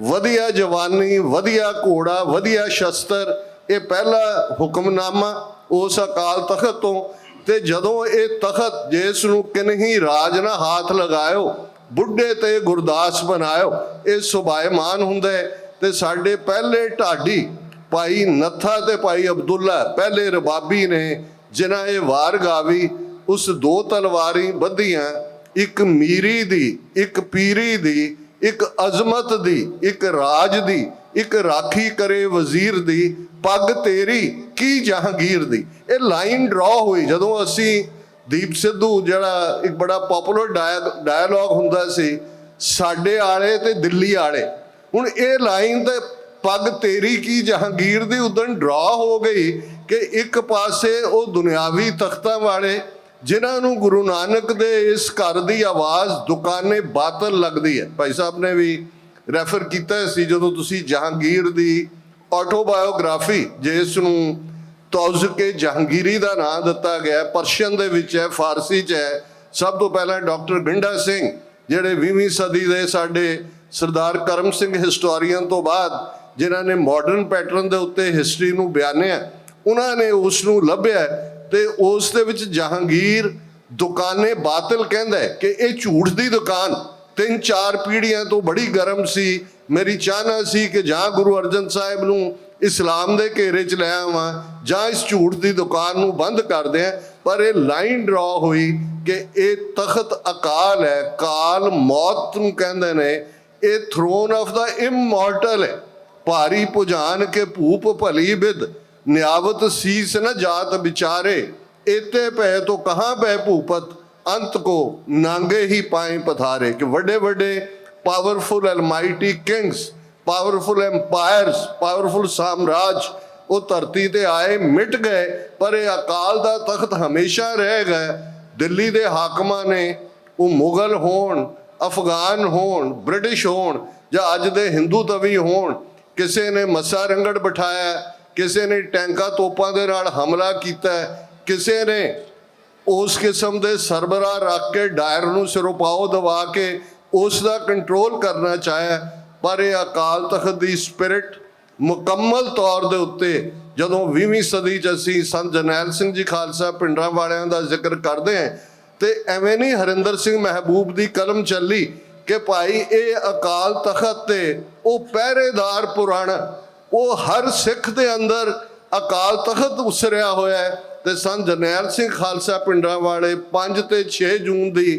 ਵਧੀਆ ਜਵਾਨੀ, ਵਧੀਆ ਘੋੜਾ, ਵਧੀਆ ਸ਼ਸਤਰ, ਇਹ ਪਹਿਲਾ ਹੁਕਮਨਾਮਾ ਉਸ ਅਕਾਲ ਤਖਤ ਤੋਂ। ਤੇ ਜਦੋਂ ਇਹ ਤਖਤ ਜਿਸ ਨੂੰ ਕਿਨਹੀ ਰਾਜ ਨਾ ਹੱਥ ਲਗਾਇਓ, ਬੁੱਢੇ ਤੇ ਗੁਰਦਾਸ ਬਣਾਇਓ, ਇਹ ਸੁਭਾਇਮਾਨ ਹੁੰਦਾ ਹੈ। ਤੇ ਸਾਡੇ ਪਹਿਲੇ ਢਾਡੀ ਭਾਈ ਨੱਥਾ ਤੇ ਭਾਈ ਅਬਦੁੱਲਾ, ਪਹਿਲੇ ਰਬਾਬੀ ਨੇ, ਜਿਨ੍ਹਾਂ ਇਹ ਵਾਰ ਗਾਵੀ ਉਸ ਦੋ ਤਲਵਾਰੀ ਬੱਧੀਆਂ ਇੱਕ ਮੀਰੀ ਦੀ, ਇੱਕ ਪੀਰੀ ਦੀ, ਇੱਕ ਅਜ਼ਮਤ ਦੀ, ਇੱਕ ਰਾਜ ਦੀ, ਇੱਕ ਰਾਖੀ ਕਰੇ ਵਜ਼ੀਰ ਦੀ, ਪੱਗ ਤੇਰੀ, ਕੀ ਜਹਾਂਗੀਰ ਦੀ। ਇਹ ਲਾਈਨ ਡਰਾ ਹੋਈ ਜਦੋਂ ਅਸੀਂ ਦੀਪ ਸਿੱਧੂ ਜਿਹੜਾ ਇੱਕ ਬੜਾ ਪਪੂਲਰ ਡਾਇਲੌਗ ਹੁੰਦਾ ਸੀ, ਸਾਡੇ ਆਲੇ ਤੇ ਦਿੱਲੀ ਆਲੇ। ਹੁਣ ਇਹ ਲਾਈਨ ਤੇ ਪੱਗ ਤੇਰੀ ਕੀ ਜਹਾਂਗੀਰ ਦੀ ਉਦਣ ਡਰਾ ਹੋ ਗਈ ਕਿ ਇੱਕ ਪਾਸੇ ਉਹ ਦੁਨਿਆਵੀ ਤਖਤਾਂ ਵਾਲੇ ਜਿਨ੍ਹਾਂ ਨੂੰ ਗੁਰੂ ਨਾਨਕ ਦੇ ਇਸ ਘਰ ਦੀ ਆਵਾਜ਼, ਦੁਕਾਨੇ ਬਾਤਲ ਲੱਗਦੀ ਹੈ। ਭਾਈ ਸਾਹਿਬ ਨੇ ਵੀ ਰੈਫਰ ਕੀਤਾ ਸੀ ਜਦੋਂ ਤੁਸੀਂ ਜਹਾਂਗੀਰ ਦੀ ਆਟੋਬਾਇਓਗ੍ਰਾਫੀ ਜਿਸ ਨੂੰ ਤੌਜ਼ ਕੇ ਜਹਾਂਗੀਰੀ ਦਾ ਨਾਮ ਦਿੱਤਾ ਗਿਆ ਪਰਸ਼ੀਅਨ ਦੇ ਵਿੱਚ ਹੈ ਫਾਰਸੀ 'ਚ ਹੈ। ਸਭ ਤੋਂ ਪਹਿਲਾਂ ਡਾਕਟਰ ਗਿੰਡਾ ਸਿੰਘ, ਜਿਹੜੇ 20ਵੀਂ ਸਦੀ ਦੇ ਸਾਡੇ ਸਰਦਾਰ ਕਰਮ ਸਿੰਘ ਹਿਸਟੋਰੀਅਨ ਤੋਂ ਬਾਅਦ ਜਿਨ੍ਹਾਂ ਨੇ ਮਾਡਰਨ ਪੈਟਰਨ ਦੇ ਉੱਤੇ ਹਿਸਟਰੀ ਨੂੰ ਬਿਆਨਿਆ, ਉਹਨਾਂ ਨੇ ਉਸ ਨੂੰ ਲੱਭਿਆ। ਤੇ ਉਸ ਦੇ ਵਿੱਚ ਜਹਾਂਗੀਰ ਦੁਕਾਨੇ ਬਾਤਲ ਕਹਿੰਦਾ ਕਿ ਇਹ ਝੂਠ ਦੀ ਦੁਕਾਨ, ਤਿੰਨ ਚਾਰ ਪੀੜ੍ਹੀਆਂ ਤੋਂ ਬੜੀ ਗਰਮ ਸੀ। ਮੇਰੀ ਚਾਹਨਾ ਸੀ ਕਿ ਜਾਂ ਗੁਰੂ ਅਰਜਨ ਸਾਹਿਬ ਨੂੰ ਇਸਲਾਮ ਦੇ ਘੇਰੇ 'ਚ ਲੈ ਆਵਾਂ, ਜਾਂ ਇਸ ਝੂਠ ਦੀ ਦੁਕਾਨ ਨੂੰ ਬੰਦ ਕਰ ਦਿਆਂ। ਪਰ ਇਹ ਲਾਈਨ ਡਰਾ ਹੋਈ ਕਿ ਇਹ ਤਖਤ ਅਕਾਲ ਹੈ, ਕਾਲ ਮੌਤ ਨੂੰ ਕਹਿੰਦੇ ਨੇ। ਇਹ ਥਰੋਨ ਆਫ ਦਾ ਇਮੋਰਟਲ ਹੈ। ਭਾਰੀ ਭੁਜਾਨ ਕੇ ਭੂਪ ਭਲੀ ਬਿਦ ਨਿਆਵਤ ਸੀਸ ਨ ਜਾਤ ਵਿਚਾਰੇ ਇਤੇ ਪੈ ਤੋ ਕਹਾਂ ਪੈ ਭੂਪਤ, ਅੰਤ ਕੋ ਨਾਂਗੇ ਹੀ ਪਾਏ ਪਥਾਰੇ ਕਿ ਵੱਡੇ ਵੱਡੇ powerful almighty kings powerful empires powerful ਸਾਮਰਾਜ, ਉਹ ਧਰਤੀ ਤੇ ਆਏ ਮਿਟ ਗਏ, ਪਰ ਇਹ ਅਕਾਲ ਦਾ ਤਖਤ ਹਮੇਸ਼ਾ ਰਹਿ ਰਹੇਗਾ ਦਿੱਲੀ ਦੇ ਹਾਕਮਾਂ ਨੇ ਉਹ ਮੁਗਲ ਹੋਣ, ਅਫਗਾਨ ਹੋਣ, ਬ੍ਰਿਟਿਸ਼ ਹੋਣ ਜਾਂ ਅੱਜ ਦੇ ਹਿੰਦੂ ਤਵੀ ਹੋਣ, ਕਿਸੇ ਨੇ ਮੱਸਾ ਰੰਗੜ ਬਿਠਾਇਆ ਕਿਸੇ ਨੇ ਟੈਂਕਾਂ ਤੋਪਾਂ ਦੇ ਨਾਲ ਹਮਲਾ ਕੀਤਾ, ਕਿਸੇ ਨੇ ਉਸ ਕਿਸਮ ਦੇ ਸਰਬਰਾ ਰੱਖ ਕੇ ਡਾਇਰ ਨੂੰ ਸਿਰੋਪਾਓ ਦਵਾ ਕੇ ਉਸ ਦਾ ਕੰਟਰੋਲ ਕਰਨਾ ਚਾਹਿਆ, ਪਰ ਇਹ ਅਕਾਲ ਤਖਤ ਦੀ ਸਪਿਰਿਟ ਮੁਕੰਮਲ ਤੌਰ ਦੇ ਉੱਤੇ ਜਦੋਂ 20ਵੀਂ ਸਦੀ ਚ ਅਸੀਂ ਸੰਤ ਜਰਨੈਲ ਸਿੰਘ ਜੀ ਖਾਲਸਾ ਪਿੰਡਾਂ ਵਾਲਿਆਂ ਦਾ ਜ਼ਿਕਰ ਕਰਦੇ ਹਾਂ, ਤੇ ਐਵੇਂ ਨਹੀਂ ਹਰਿੰਦਰ ਸਿੰਘ ਮਹਿਬੂਬ ਦੀ ਕਲਮ ਚੱਲੀ ਕਿ ਭਾਈ ਇਹ ਅਕਾਲ ਤਖਤ ਤੇ ਉਹ ਪਹਿਰੇਦਾਰ ਪੁਰਾਣਾ ਉਹ ਹਰ ਸਿੱਖ ਦੇ ਅੰਦਰ ਅਕਾਲ ਤਖਤ ਉਸਰਿਆ ਹੋਇਆ ਹੈ ਤੇ ਸੰਤ ਜਰਨੈਲ ਸਿੰਘ ਖਾਲਸਾ ਪਿੰਡਾਂ ਵਾਲੇ 5 ਤੇ 6 ਜੂਨ ਦੀ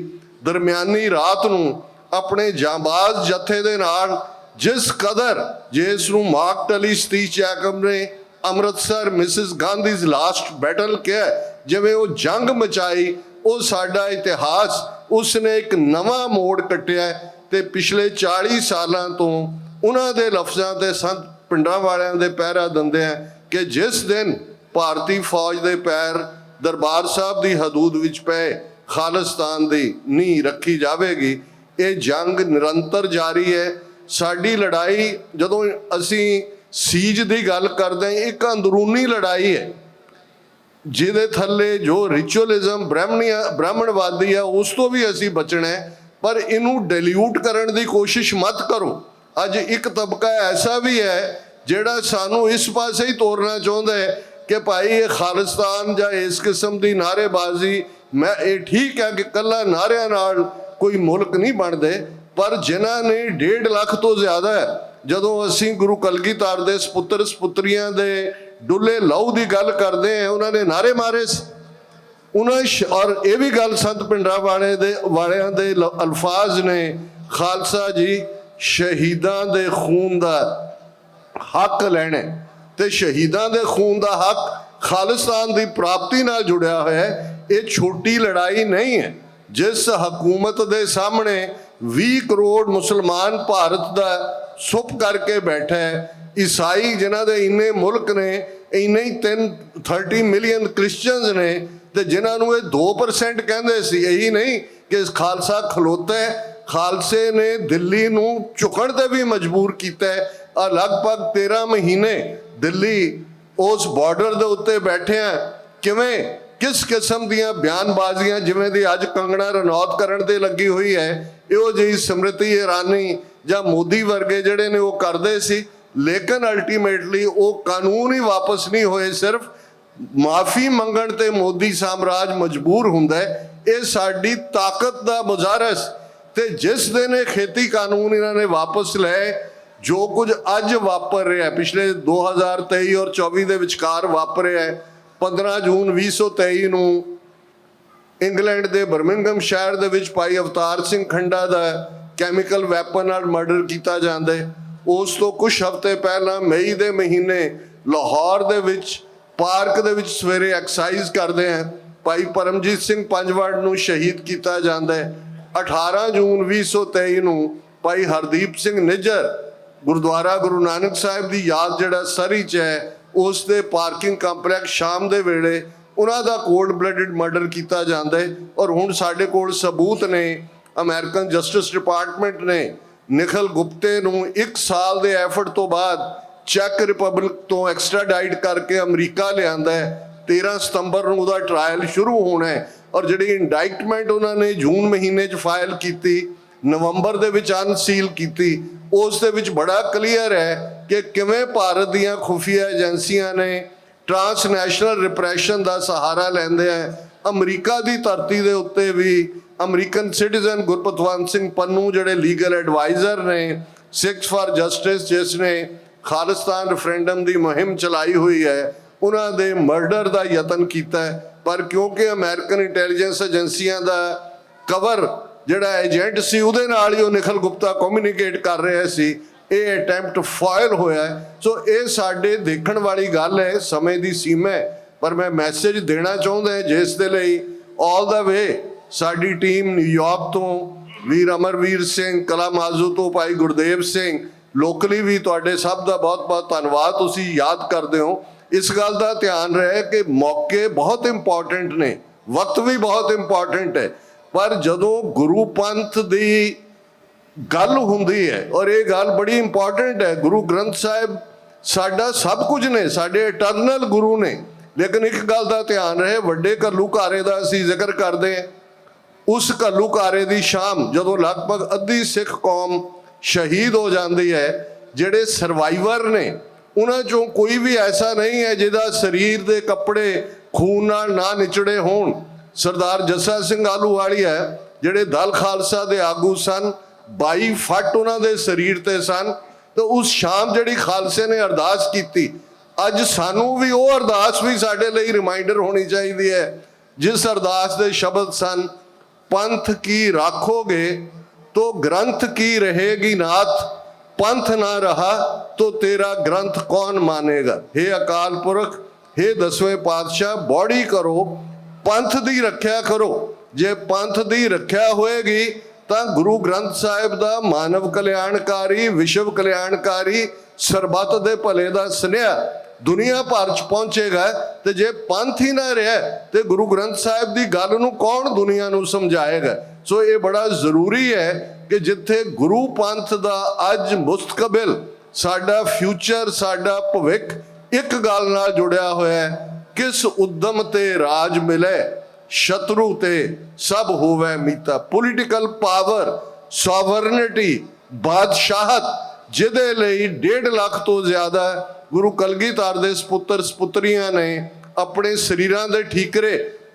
ਦਰਮਿਆਨੀ ਰਾਤ ਨੂੰ ਆਪਣੇ ਜਾਂਬਾਜ਼ ਜਥੇ ਦੇ ਨਾਲ ਜਿਸ ਕਦਰ ਜਿਸ ਨੂੰ ਮਾਰਕ ਟਲੀ ਸਤੀਸ਼ ਜੈਕਬ ਨੇ Amritsar Mrs Gandhi's last battle ਕਿਹਾ ਜਿਵੇਂ ਉਹ ਜੰਗ ਮਚਾਈ, ਉਹ ਸਾਡਾ ਇਤਿਹਾਸ, ਉਸਨੇ ਇੱਕ ਨਵਾਂ ਮੋੜ ਕੱਟਿਆ ਹੈ ਤੇ ਪਿਛਲੇ 40 ਸਾਲਾਂ ਤੋਂ ਉਹਨਾਂ ਦੇ ਲਫ਼ਜ਼ਾਂ ਤੇ ਸੰਤ ਪਿੰਡਾਂ ਵਾਲਿਆਂ ਦੇ ਪਹਿਰਾ ਦਿੰਦੇ ਆ ਕਿ ਜਿਸ ਦਿਨ ਭਾਰਤੀ ਫੌਜ ਦੇ ਪੈਰ ਦਰਬਾਰ ਸਾਹਿਬ ਦੀ ਹਦੂਦ ਵਿੱਚ ਪਏ, ਖਾਲਿਸਤਾਨ ਦੀ ਨੀਂਹ ਰੱਖੀ ਜਾਵੇਗੀ, ਇਹ ਜੰਗ ਨਿਰੰਤਰ ਜਾਰੀ ਹੈ। ਸਾਡੀ ਲੜਾਈ, ਜਦੋਂ ਅਸੀਂ ਸੀਜ ਦੀ ਗੱਲ ਕਰਦੇ ਹਾਂ, ਇੱਕ ਅੰਦਰੂਨੀ ਲੜਾਈ ਹੈ। ਜਿਹਦੇ ਥੱਲੇ ਜੋ ਰਿਚੁਅਲਿਜ਼ਮ ਬ੍ਰਾਹਮਣੀਆ, ਬ੍ਰਾਹਮਣਵਾਦੀ ਹੈ ਉਸ ਤੋਂ ਵੀ ਅਸੀਂ ਬਚਣਾ ਪਰ ਇਹਨੂੰ ਡਿਲੂਟ ਕਰਨ ਦੀ ਕੋਸ਼ਿਸ਼ ਮਤ ਕਰੋ। ਅੱਜ ਇੱਕ ਤਬਕਾ ਐਸਾ ਵੀ ਹੈ ਜਿਹੜਾ ਸਾਨੂੰ ਇਸ ਪਾਸੇ ਹੀ ਤੋਰਨਾ ਚਾਹੁੰਦਾ ਹੈ ਕਿ ਭਾਈ ਇਹ ਖਾਲਿਸਤਾਨ ਜਾਂ ਇਸ ਕਿਸਮ ਦੀ ਨਾਅਰੇਬਾਜ਼ੀ ਮੈਂ ਇਹ ਠੀਕ ਹੈ ਕਿ ਕੱਲਾ ਨਾਅਰਿਆਂ ਨਾਲ ਕੋਈ ਮੁਲਕ ਨਹੀਂ ਬਣਦੇ ਪਰ ਜਿਨ੍ਹਾਂ ਨੇ 1.5 ਲੱਖ ਤੋਂ ਜ਼ਿਆਦਾ ਹੈ, ਜਦੋਂ ਅਸੀਂ ਗੁਰੂ ਕਲਗੀਧਰ ਦੇ ਸਪੁੱਤਰ ਸਪੁੱਤਰੀਆਂ ਦੇ ਡੁੱਲੇ ਲਹੂ ਦੀ ਗੱਲ ਕਰਦੇ ਆ ਉਹਨਾਂ ਨੇ ਨਾਰੇ ਮਾਰੇ ਸੀ। ਉਹਨਾਂ ਸ਼- ਔਰ ਇਹ ਵੀ ਗੱਲ ਸੰਤ ਪਿੰਡਰਾ ਵਾਲੇ ਦੇ ਵਾਲਿਆਂ ਦੇ ਅਲਫਾਜ਼ ਨੇ ਖਾਲਸਾ ਜੀ ਸ਼ਹੀਦਾਂ ਦੇ ਖੂਨ ਦਾ ਹੱਕ ਲੈਣਾ ਹੈ ਤੇ ਸ਼ਹੀਦਾਂ ਦੇ ਖੂਨ ਦਾ ਹੱਕ ਖਾਲਿਸਤਾਨ ਦੀ ਪ੍ਰਾਪਤੀ ਨਾਲ ਜੁੜਿਆ ਹੋਇਆ ਹੈ, ਇਹ ਛੋਟੀ ਲੜਾਈ ਨਹੀਂ ਹੈ। ਜਿਸ ਹਕੂਮਤ ਦੇ ਸਾਹਮਣੇ 20 ਕਰੋੜ ਮੁਸਲਮਾਨ ਭਾਰਤ ਦਾ ਸੁਪ ਕਰਕੇ ਬੈਠਾ ਹੈ, ਈਸਾਈ ਜਿਨ੍ਹਾਂ ਦੇ ਇੰਨੇ ਮੁਲਕ ਨੇ, ਇੰਨੇ ਹੀ 3 30 ਮਿਲੀਅਨ ਕ੍ਰਿਸਚੀਅਨਸ ਨੇ, ਤੇ ਜਿਨ੍ਹਾਂ ਨੂੰ ਇਹ 2% ਕਹਿੰਦੇ ਸੀ, ਇਹੀ ਨਹੀਂ ਕਿ ਖਾਲਸਾ ਖਲੋਤਾ ਹੈ ਖਾਲਸੇ ਨੇ ਦਿੱਲੀ ਨੂੰ ਝੁਕਣ ਤੇ ਵੀ ਮਜਬੂਰ ਕੀਤਾ ਹੈ। ਆ ਲਗਭਗ 13 ਮਹੀਨੇ ਦਿੱਲੀ ਉਸ ਬਾਰਡਰ ਦੇ ਉੱਤੇ ਬੈਠੇ ਆ ਕਿਵੇਂ? ਕਿਸ ਕਿਸਮ ਦੀਆਂ ਬਿਆਨਬਾਜ਼ੀਆਂ ਜਿਵੇਂ ਦੀ ਅੱਜ ਕੰਗਣਾ ਰਣੌਤ ਕਰਨ ਤੇ ਲੱਗੀ ਹੋਈ ਹੈ, ਇਹੋ ਜਿਹੀ ਸਮ੍ਰਿਤੀ ਇਰਾਨੀ ਜਾਂ ਮੋਦੀ ਵਰਗੇ ਜਿਹੜੇ ਨੇ ਉਹ ਕਰਦੇ ਸੀ, ਲੇਕਿਨ ਅਲਟੀਮੇਟਲੀ ਉਹ ਕਾਨੂੰਨ ਹੀ ਵਾਪਸ ਨਹੀਂ ਹੋਏ, ਸਿਰਫ ਮਾਫੀ ਮੰਗਣ ਤੇ ਮੋਦੀ ਸਾਮਰਾਜ ਮਜਬੂਰ ਹੁੰਦਾ ਹੈ। ਇਹ ਸਾਡੀ ਤਾਕਤ ਦਾ ਮੁਜ਼ਾਰਸ ਤੇ ਜਿਸ ਦਿਨ ਇਹ ਖੇਤੀ ਕਾਨੂੰਨ ਇਹਨਾਂ ਨੇ ਵਾਪਸ ਲਏ ਜੋ ਕੁਝ ਅੱਜ ਵਾਪਰ ਰਿਹਾ ਹੈ, ਪਿਛਲੇ 2023 ਔਰ 24 ਦੇ ਵਿਚਕਾਰ ਵਾਪਰਿਆ ਹੈ 15 ਜੂਨ 2023 ਨੂੰ ਇੰਗਲੈਂਡ ਦੇ ਬਰਮਿੰਗਮ ਸ਼ਹਿਰ ਦੇ ਵਿੱਚ ਭਾਈ ਅਵਤਾਰ ਸਿੰਘ ਖੰਡਾ ਦਾ ਕੈਮੀਕਲ ਵੈਪਨ ਨਾਲ ਮਰਡਰ ਕੀਤਾ ਜਾਂਦਾ ਹੈ। ਉਸ ਤੋਂ ਕੁਝ ਹਫ਼ਤੇ ਪਹਿਲਾਂ ਮਈ ਦੇ ਮਹੀਨੇ ਲਾਹੌਰ ਦੇ ਵਿੱਚ ਪਾਰਕ ਦੇ ਵਿੱਚ ਸਵੇਰੇ ਐਕਸਰਸਾਈਜ਼ ਕਰਦੇ ਆ ਭਾਈ ਪਰਮਜੀਤ ਸਿੰਘ ਪੰਜਵੜ ਨੂੰ ਸ਼ਹੀਦ ਕੀਤਾ ਜਾਂਦਾ ਹੈ। 18 ਜੂਨ 2023 ਨੂੰ ਭਾਈ ਹਰਦੀਪ ਸਿੰਘ ਨਿੱਜਰ ਗੁਰਦੁਆਰਾ ਗੁਰੂ ਨਾਨਕ ਸਾਹਿਬ ਦੀ ਯਾਦ ਜਿਹੜਾ ਸਰੀ ਚ ਹੈ, ਉਸ ਦੇ ਪਾਰਕਿੰਗ ਕੰਪਲੈਕਸ ਸ਼ਾਮ ਦੇ ਵੇਲੇ ਉਹਨਾਂ ਦਾ ਕੋਲਡ ਬਲੱਡਡ ਮਰਡਰ ਕੀਤਾ ਜਾਂਦਾ ਹੈ ਔਰ ਹੁਣ ਸਾਡੇ ਕੋਲ ਸਬੂਤ ਨੇ ਅਮਰੀਕਨ ਜਸਟਿਸ ਡਿਪਾਰਟਮੈਂਟ ਨੇ, ਨਿਖਲ ਗੁਪਤੇ ਨੂੰ 1 ਸਾਲ ਦੇ ਐਫਰਟ ਤੋਂ ਬਾਅਦ ਚੈੱਕ ਰਿਪਬਲਿਕ ਤੋਂ ਐਕਸਟ੍ਰਾਡਾਈਟ ਕਰਕੇ ਅਮਰੀਕਾ ਲਿਆਂਦਾ ਹੈ। 13 ਸਤੰਬਰ ਨੂੰ ਉਹਦਾ ਟ੍ਰਾਇਲ ਸ਼ੁਰੂ ਹੋਣਾ ਹੈ। ਔਰ ਜਿਹੜੀ ਇੰਡਾਈਟਮੈਂਟ ਉਹਨਾਂ ਨੇ ਜੂਨ ਮਹੀਨੇ 'ਚ ਫਾਈਲ ਕੀਤੀ, ਨਵੰਬਰ ਦੇ ਵਿੱਚ ਅਨਸੀਲ ਕੀਤੀ, ਉਸ ਦੇ ਵਿੱਚ ਬੜਾ ਕਲੀਅਰ ਹੈ ਕਿ ਕਿਵੇਂ ਭਾਰਤ ਦੀਆਂ ਖੁਫੀਆ ਏਜੰਸੀਆਂ ਨੇ ਟਰਾਂਸਨੈਸ਼ਨਲ ਰਿਪਰੈਸ਼ਨ ਦਾ ਸਹਾਰਾ ਲੈਂਦੇ ਆ। ਅਮਰੀਕਾ ਦੀ ਧਰਤੀ ਦੇ ਉੱਤੇ ਵੀ ਅਮਰੀਕਨ ਸਿਟੀਜ਼ਨ ਗੁਰਪਤਵੰਤ ਸਿੰਘ ਪੰਨੂ ਜਿਹੜੇ ਲੀਗਲ ਐਡਵਾਈਜ਼ਰ ਨੇ ਸਿਕਸ ਫਾਰ ਜਸਟਿਸ ਜਿਸ ਨੇ ਖਾਲਿਸਤਾਨ ਰੈਫਰੈਂਡਮ ਦੀ ਮੁਹਿੰਮ ਚਲਾਈ ਹੋਈ ਹੈ, ਉਹਨਾਂ ਦੇ ਮਰਡਰ ਦਾ ਯਤਨ ਕੀਤਾ ਹੈ। ਪਰ ਕਿਉਂਕਿ ਅਮਰੀਕਨ ਇੰਟੈਲੀਜੈਂਸ ਏਜੰਸੀਆਂ ਦਾ ਕਵਰ ਜਿਹੜਾ ਏਜੰਟ ਸੀ, ਉਹਦੇ ਨਾਲ ਹੀ ਉਹ ਨਿਖਲ ਗੁਪਤਾ ਕਮਿਊਨੀਕੇਟ ਕਰ ਰਿਹਾ ਸੀ। ਇਹ ਅਟੈਂਪਟ ਫਾਇਲ ਹੋਇਆ ਸੋ ਇਹ ਸਾਡੇ ਦੇਖਣ ਵਾਲੀ ਗੱਲ ਹੈ, ਸਮੇਂ ਦੀ ਸੀਮਾ ਪਰ ਮੈਂ ਮੈਸੇਜ ਦੇਣਾ ਚਾਹੁੰਦਾ ਜਿਸ ਦੇ ਲਈ ਆਲ ਦਾ ਵੇ ਸਾਡੀ ਟੀਮ ਨਿਊਯਾਰਕ ਤੋਂ, ਵੀਰ ਅਮਰਵੀਰ ਸਿੰਘ ਕਲਾਮਾਜ਼ੂ ਤੋਂ, ਭਾਈ ਗੁਰਦੇਵ ਸਿੰਘ ਲੋਕਲੀ ਵੀ ਤੁਹਾਡੇ ਸਭ ਦਾ ਬਹੁਤ-ਬਹੁਤ ਧੰਨਵਾਦ। ਤੁਸੀਂ ਯਾਦ ਕਰਦੇ ਹੋ। ਇਸ ਗੱਲ ਦਾ ਧਿਆਨ ਰਹੇ ਕਿ ਮੌਕੇ ਬਹੁਤ ਇੰਪੋਰਟੈਂਟ ਨੇ, ਵਕਤ ਵੀ ਬਹੁਤ ਇੰਪੋਰਟੈਂਟ ਹੈ। ਪਰ ਜਦੋਂ ਗੁਰੂ ਪੰਥ ਦੀ ਗੱਲ ਹੁੰਦੀ ਹੈ ਔਰ ਇਹ ਗੱਲ ਬੜੀ ਇੰਪੋਰਟੈਂਟ ਹੈ, ਗੁਰੂ ਗ੍ਰੰਥ ਸਾਹਿਬ ਸਾਡਾ ਸਭ ਕੁਝ ਨੇ, ਸਾਡੇ ਇਟਰਨਲ ਗੁਰੂ ਨੇ। ਲੇਕਿਨ ਇੱਕ ਗੱਲ ਦਾ ਧਿਆਨ ਰਹੇ, ਵੱਡੇ ਘੱਲੂਘਾਰੇ ਦਾ ਅਸੀਂ ਜ਼ਿਕਰ ਕਰਦੇ ਹਾਂ। ਉਸ ਘੱਲੂਕਾਰੇ ਦੀ ਸ਼ਾਮ ਜਦੋਂ ਲਗਭਗ ਅੱਧੀ ਸਿੱਖ ਕੌਮ ਸ਼ਹੀਦ ਹੋ ਜਾਂਦੀ ਹੈ, ਜਿਹੜੇ ਸਰਵਾਈਵਰ ਨੇ ਉਹਨਾਂ ਚੋਂ ਕੋਈ ਵੀ ਐਸਾ ਨਹੀਂ ਹੈ ਜਿਹਦਾ ਸਰੀਰ ਦੇ ਕੱਪੜੇ ਖੂਨ ਨਾਲ ਨਾ ਨਿਚੜੇ ਹੋਣ। ਸਰਦਾਰ ਜੱਸਾ ਸਿੰਘ ਆਲੂਵਾਲੀਆ ਜਿਹੜੇ ਦਲ ਖਾਲਸਾ ਦੇ ਆਗੂ ਸਨ 22 ਫੱਟ ਉਹਨਾਂ ਦੇ ਸਰੀਰ ਤੇ ਸਨ, ਤੇ ਉਸ ਸ਼ਾਮ ਜਿਹੜੀ ਖਾਲਸੇ ਨੇ ਅਰਦਾਸ ਕੀਤੀ, ਅੱਜ ਸਾਨੂੰ ਵੀ ਉਹ ਅਰਦਾਸ ਵੀ ਸਾਡੇ ਲਈ ਰਿਮਾਈਂਡਰ ਹੋਣੀ ਚਾਹੀਦੀ ਹੈ, ਜਿਸ ਅਰਦਾਸ ਦੇ ਸ਼ਬਦ ਸਨ, ਪੰਥ ਕੀ ਰੱਖੋਗੇ, ਤੋ ਗ੍ਰੰਥ ਕੀ ਰਹੇਗੀ ਨਾਥ ਪੰਥ ਨਾ ਰਹਾ ਤੋ ਤੇਰਾ ਗ੍ਰੰਥ ਕੌਣ ਮਾਨੇਗਾ? हे ਅਕਾਲ ਪੁਰਖ हे ਦਸਵੇਂ ਪਾਤਸ਼ਾਹ, ਬੋੜੀ ਕਰੋ, ਪੰਥ ਦੀ ਰੱਖਿਆ ਕਰੋ। ਜੇ ਪੰਥ ਦੀ ਰੱਖਿਆ ਹੋਏਗੀ, ਤਾਂ ਗੁਰੂ ਗ੍ਰੰਥ ਸਾਹਿਬ ਦਾ ਮਾਨਵ ਕਲਿਆਣਕਾਰੀ, ਵਿਸ਼ਵ ਕਲਿਆਣਕਾਰੀ, ਸਰਬੱਤ ਦੇ ਭਲੇ ਦਾ ਸੁਨੇਹਾ ਦੁਨੀਆ ਭਰ ਚ ਪਹੁੰਚੇਗਾ। ਤੇ ਜੇ ਪੰਥ ਹੀ ਨਾ ਰਿਹਾ, ਤੇ ਗੁਰੂ ਗ੍ਰੰਥ ਸਾਹਿਬ ਦੀ ਗੱਲ ਨੂੰ ਕੌਣ ਦੁਨੀਆ ਨੂੰ ਸਮਝਾਏਗਾ? ਸੋ ਇਹ ਬੜਾ ਜ਼ਰੂਰੀ ਹੈ ਕਿ ਜਿੱਥੇ ਗੁਰੂ ਪੰਥ ਦਾ ਅੱਜ ਮੁਸਤਕਬਲ, ਸਾਡਾ ਫਿਊਚਰ ਸਾਡਾ ਭਵਿੱਖ ਇੱਕ ਗੱਲ ਨਾਲ ਜੁੜਿਆ ਹੋਇਆ ਹੈ, ਕਿਸ ਉਦਮ ਤੇ ਰਾਜ ਮਿਲੇ, ਸ਼ਤਰੂ ਤੇ ਸਭ ਹੋਵੇ ਮੀਤਾ। ਪੋਲੀਟੀਕਲ ਪਾਵਰ ਸੋਵਰਨਿਟੀ ਬਾਦਸ਼ਾਹਤ, ਜਿਹਦੇ ਲਈ 1.5 ਲੱਖ ਤੋਂ ਜ਼ਿਆਦਾ ਗੁਰੂ ਕਲਗੀਧਰ ਦੇ ਸੁਪੁੱਤਰ ਸੁਪੁੱਤਰੀਆਂ ਨੇ ਆਪਣੇ ਸਰੀਰਾਂ ਦੇ ਠੀਕਰੇ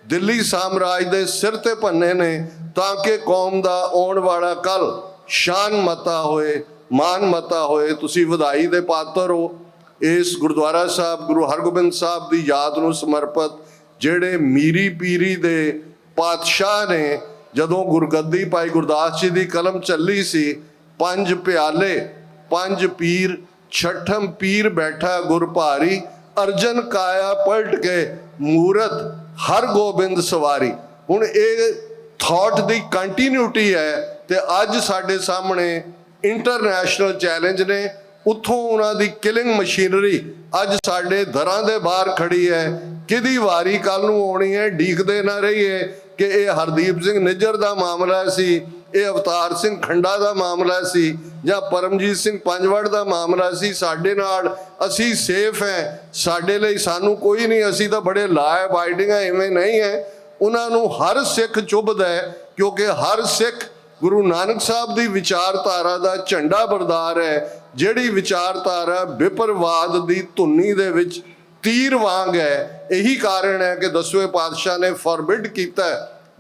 ਦਿੱਲੀ ਸਾਮਰਾਜ ਦੇ ਸਿਰ ਤੇ ਭੰਨੇ ਨੇ ਤਾਂ ਕਿ ਕੌਮ ਦਾ ਆਉਣ ਵਾਲਾ ਕੱਲ ਸ਼ਾਨ ਮਤਾ ਹੋਏ, ਮਾਨ ਮਤਾ ਹੋਏ, ਤੁਸੀਂ ਵਧਾਈ ਦੇ ਪਾਤਰ ਹੋ। ਇਸ ਗੁਰਦੁਆਰਾ ਸਾਹਿਬ, ਗੁਰੂ ਹਰਗੋਬਿੰਦ ਸਾਹਿਬ ਦੀ ਯਾਦ ਨੂੰ ਸਮਰਪਿਤ ਜਿਹੜੇ ਮੀਰੀ ਪੀਰੀ ਦੇ ਪਾਤਸ਼ਾਹ ਨੇ, ਜਦੋਂ ਗੁਰਗੱਦੀ ਭਾਈ ਗੁਰਦਾਸ ਜੀ ਦੀ ਕਲਮ ਚੱਲੀ ਸੀ, ਪੰਜ ਪਿਆਲੇ, ਪੰਜ ਪੀਰ, ਛਠਮ ਪੀਰ ਬੈਠਾ ਗੁਰ ਭਾਰੀ ਅਰਜਨ ਕਾਇਆ ਪਲਟ ਕੇ ਮੂਰਤ ਹਰ ਗੋਬਿੰਦ ਸਵਾਰੀ। ਹੁਣ ਇਹ ਥਾਟ ਦੀ ਕੰਟੀਨਿਊਟੀ ਹੈ ਤੇ ਅੱਜ ਸਾਡੇ ਸਾਹਮਣੇ ਇੰਟਰਨੈਸ਼ਨਲ ਚੈਲੰਜ ਨੇ। ਉੱਥੋਂ ਉਹਨਾਂ ਦੀ ਕਿਲਿੰਗ ਮਸ਼ੀਨਰੀ ਅੱਜ ਸਾਡੇ ਦਰਾਂ ਦੇ ਬਾਹਰ ਖੜੀ ਹੈ। ਕਿਹਦੀ ਵਾਰੀ ਕੱਲ ਨੂੰ ਆਉਣੀ ਹੈ? ਡੀਕਦੇ ਨਾ ਰਹੀਏ ਕਿ ਇਹ ਹਰਦੀਪ ਸਿੰਘ ਨਿੱਜਰ ਦਾ ਮਾਮਲਾ ਸੀ। ਇਹ ਅਵਤਾਰ ਸਿੰਘ ਖੰਡਾ ਦਾ ਮਾਮਲਾ ਸੀ ਜਾਂ ਪਰਮਜੀਤ ਸਿੰਘ ਪੰਜਵੜ ਦਾ ਮਾਮਲਾ ਸੀ, ਸਾਡੇ ਨਾਲ ਅਸੀਂ ਸੇਫ ਹੈ, ਸਾਡੇ ਲਈ ਸਾਨੂੰ ਕੋਈ ਨਹੀਂ, ਅਸੀਂ ਤਾਂ ਬੜੇ ਲਾ ਬਾਈਡਿੰਗਾਂ ਹੈ ਐਵੇਂ ਨਹੀਂ ਹੈ। ਉਹਨਾਂ ਨੂੰ ਹਰ ਸਿੱਖ ਚੁੱਭਦਾ ਹੈ, ਕਿਉਂਕਿ ਹਰ ਸਿੱਖ ਗੁਰੂ ਨਾਨਕ ਸਾਹਿਬ ਦੀ ਵਿਚਾਰਧਾਰਾ ਦਾ ਝੰਡਾ ਬਰਦਾਰ ਹੈ। ਜਿਹੜੀ ਵਿਚਾਰਧਾਰਾ ਵਿਪਰਵਾਦ ਦੀ ਧੁਨੀ ਦੇ ਵਿੱਚ ਤੀਰ ਵਾਂਗ ਹੈ, ਇਹੀ ਕਾਰਨ ਹੈ ਕਿ ਦਸਵੇਂ ਪਾਤਸ਼ਾਹ ਨੇ ਫੋਰਬਿਡ ਕੀਤਾ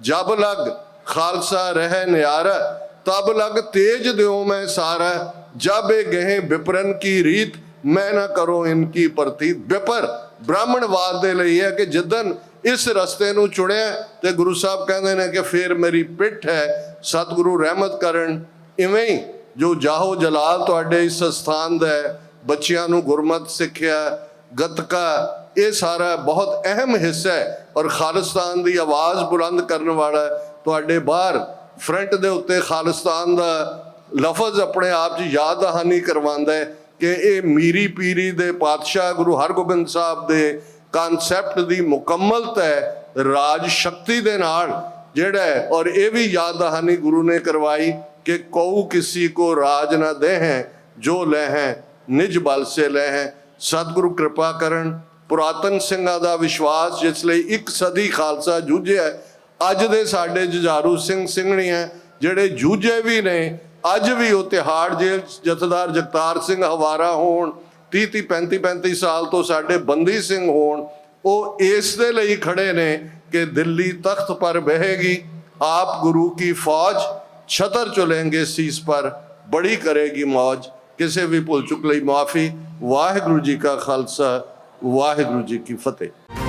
ਜਬ ਲਗ ਖਾਲਸਾ ਰਹਿ ਨਿਆਰਾ, ਤਬ ਲਗ ਤੇਜ ਦਿਓ ਮੈਂ ਸਾਰਾ। ਜਬ ਇਹ ਗਏ ਵਿਪਰਨ ਕੀ ਰੀਤ, ਮੈਂ ਨਾ ਕਰੋ ਇਨਕੀ ਪ੍ਰਤੀਤ ਵਿਪਰ ਬ੍ਰਾਹਮਣਵਾਦ ਦੇ ਲਈ ਹੈ ਕਿ ਜਿੱਦਨ ਇਸ ਰਸਤੇ ਨੂੰ ਚੁਣਿਆ ਤੇ ਗੁਰੂ ਸਾਹਿਬ ਕਹਿੰਦੇ ਨੇ ਕਿ ਫੇਰ ਮੇਰੀ ਪਿੱਠ ਹੈ ਸਤਿਗੁਰੂ ਰਹਿਮਤ ਕਰਨ। ਇਵੇਂ ਹੀ ਜੋ ਜਾਹੋ ਜਲਾਲ ਤੁਹਾਡੇ ਇਸ ਸਥਾਨ ਦਾ ਬੱਚਿਆਂ ਨੂੰ ਗੁਰਮਤ ਸਿੱਖਿਆ, ਗੱਤਕਾ, ਇਹ ਸਾਰਾ ਬਹੁਤ ਅਹਿਮ ਹਿੱਸਾ ਹੈ ਔਰ ਖਾਲਿਸਤਾਨ ਦੀ ਆਵਾਜ਼ ਬੁਲੰਦ ਕਰਨ ਵਾਲਾ ਤੁਹਾਡੇ ਬਾਹਰ ਫਰੰਟ ਦੇ ਉੱਤੇ ਖਾਲਿਸਤਾਨ ਦਾ ਲਫ਼ਜ਼ ਆਪਣੇ ਆਪ 'ਚ ਯਾਦ ਦਹਾਨੀ ਕਰਵਾਉਂਦਾ ਹੈ ਕਿ ਇਹ ਮੀਰੀ ਪੀਰੀ ਦੇ ਪਾਤਸ਼ਾਹ ਗੁਰੂ ਹਰਗੋਬਿੰਦ ਸਾਹਿਬ ਦੇ ਕਨਸੈਪਟ ਦੀ ਮੁਕੰਮਲ ਤੈ ਰਾਜ ਸ਼ਕਤੀ ਦੇ ਨਾਲ ਜਿਹੜਾ ਹੈ, ਔਰ ਇਹ ਵੀ ਯਾਦ ਦਹਾਨੀ ਗੁਰੂ ਨੇ ਕਰਵਾਈ ਕਿ ਕਉ ਕਿਸੀ ਕੋ ਰਾਜ ਨਾ ਦੇ ਹੈ ਜੋ ਲੈ ਹੈ ਨਿਜ ਬਲ ਸੇ ਲੈ ਹੈ ਸਤਿਗੁਰੂ ਕਿਰਪਾ ਕਰਨ, ਪੁਰਾਤਨ ਸਿੰਘਾਂ ਦਾ ਵਿਸ਼ਵਾਸ, ਜਿਸ ਲਈ ਇੱਕ ਸਦੀ ਖਾਲਸਾ ਜੂਝਿਆ ਅੱਜ ਦੇ ਸਾਡੇ ਜੁਝਾਰੂ ਸਿੰਘ ਹੈ ਜਿਹੜੇ ਜੂਝੇ ਵੀ ਨੇ, ਅੱਜ ਵੀ ਉਹ ਤਿਹਾੜ ਜੇਲ੍ਹ 'ਚ ਜਥੇਦਾਰ ਜਗਤਾਰ ਸਿੰਘ ਹਵਾਰਾ ਹੋਣ 30 30 35 35 ਸਾਲ ਤੋਂ ਸਾਡੇ ਬੰਦੀ ਸਿੰਘ ਹੋਣ, ਉਹ ਇਸ ਦੇ ਲਈ ਖੜੇ ਨੇ ਕਿ ਦਿੱਲੀ ਤਖਤ ਪਰ ਬਹੇਗੀ, ਆਪ ਗੁਰੂ ਕੀ ਫੌਜ, ਛਤਰ ਚੁਲेंगे ਸੀਸ ਪਰ, ਬੜੀ ਕਰੇਗੀ ਮੌਜ, ਕਿਸੇ ਵੀ ਭੁੱਲ ਚੁੱਕ ਲਈ ਮਾਫੀ, ਵਾਹਿਗੁਰੂ ਜੀ ਕਾ ਖਾਲਸਾ, ਵਾਹਿਗੁਰੂ ਜੀ ਕੀ ਫਤਿਹ।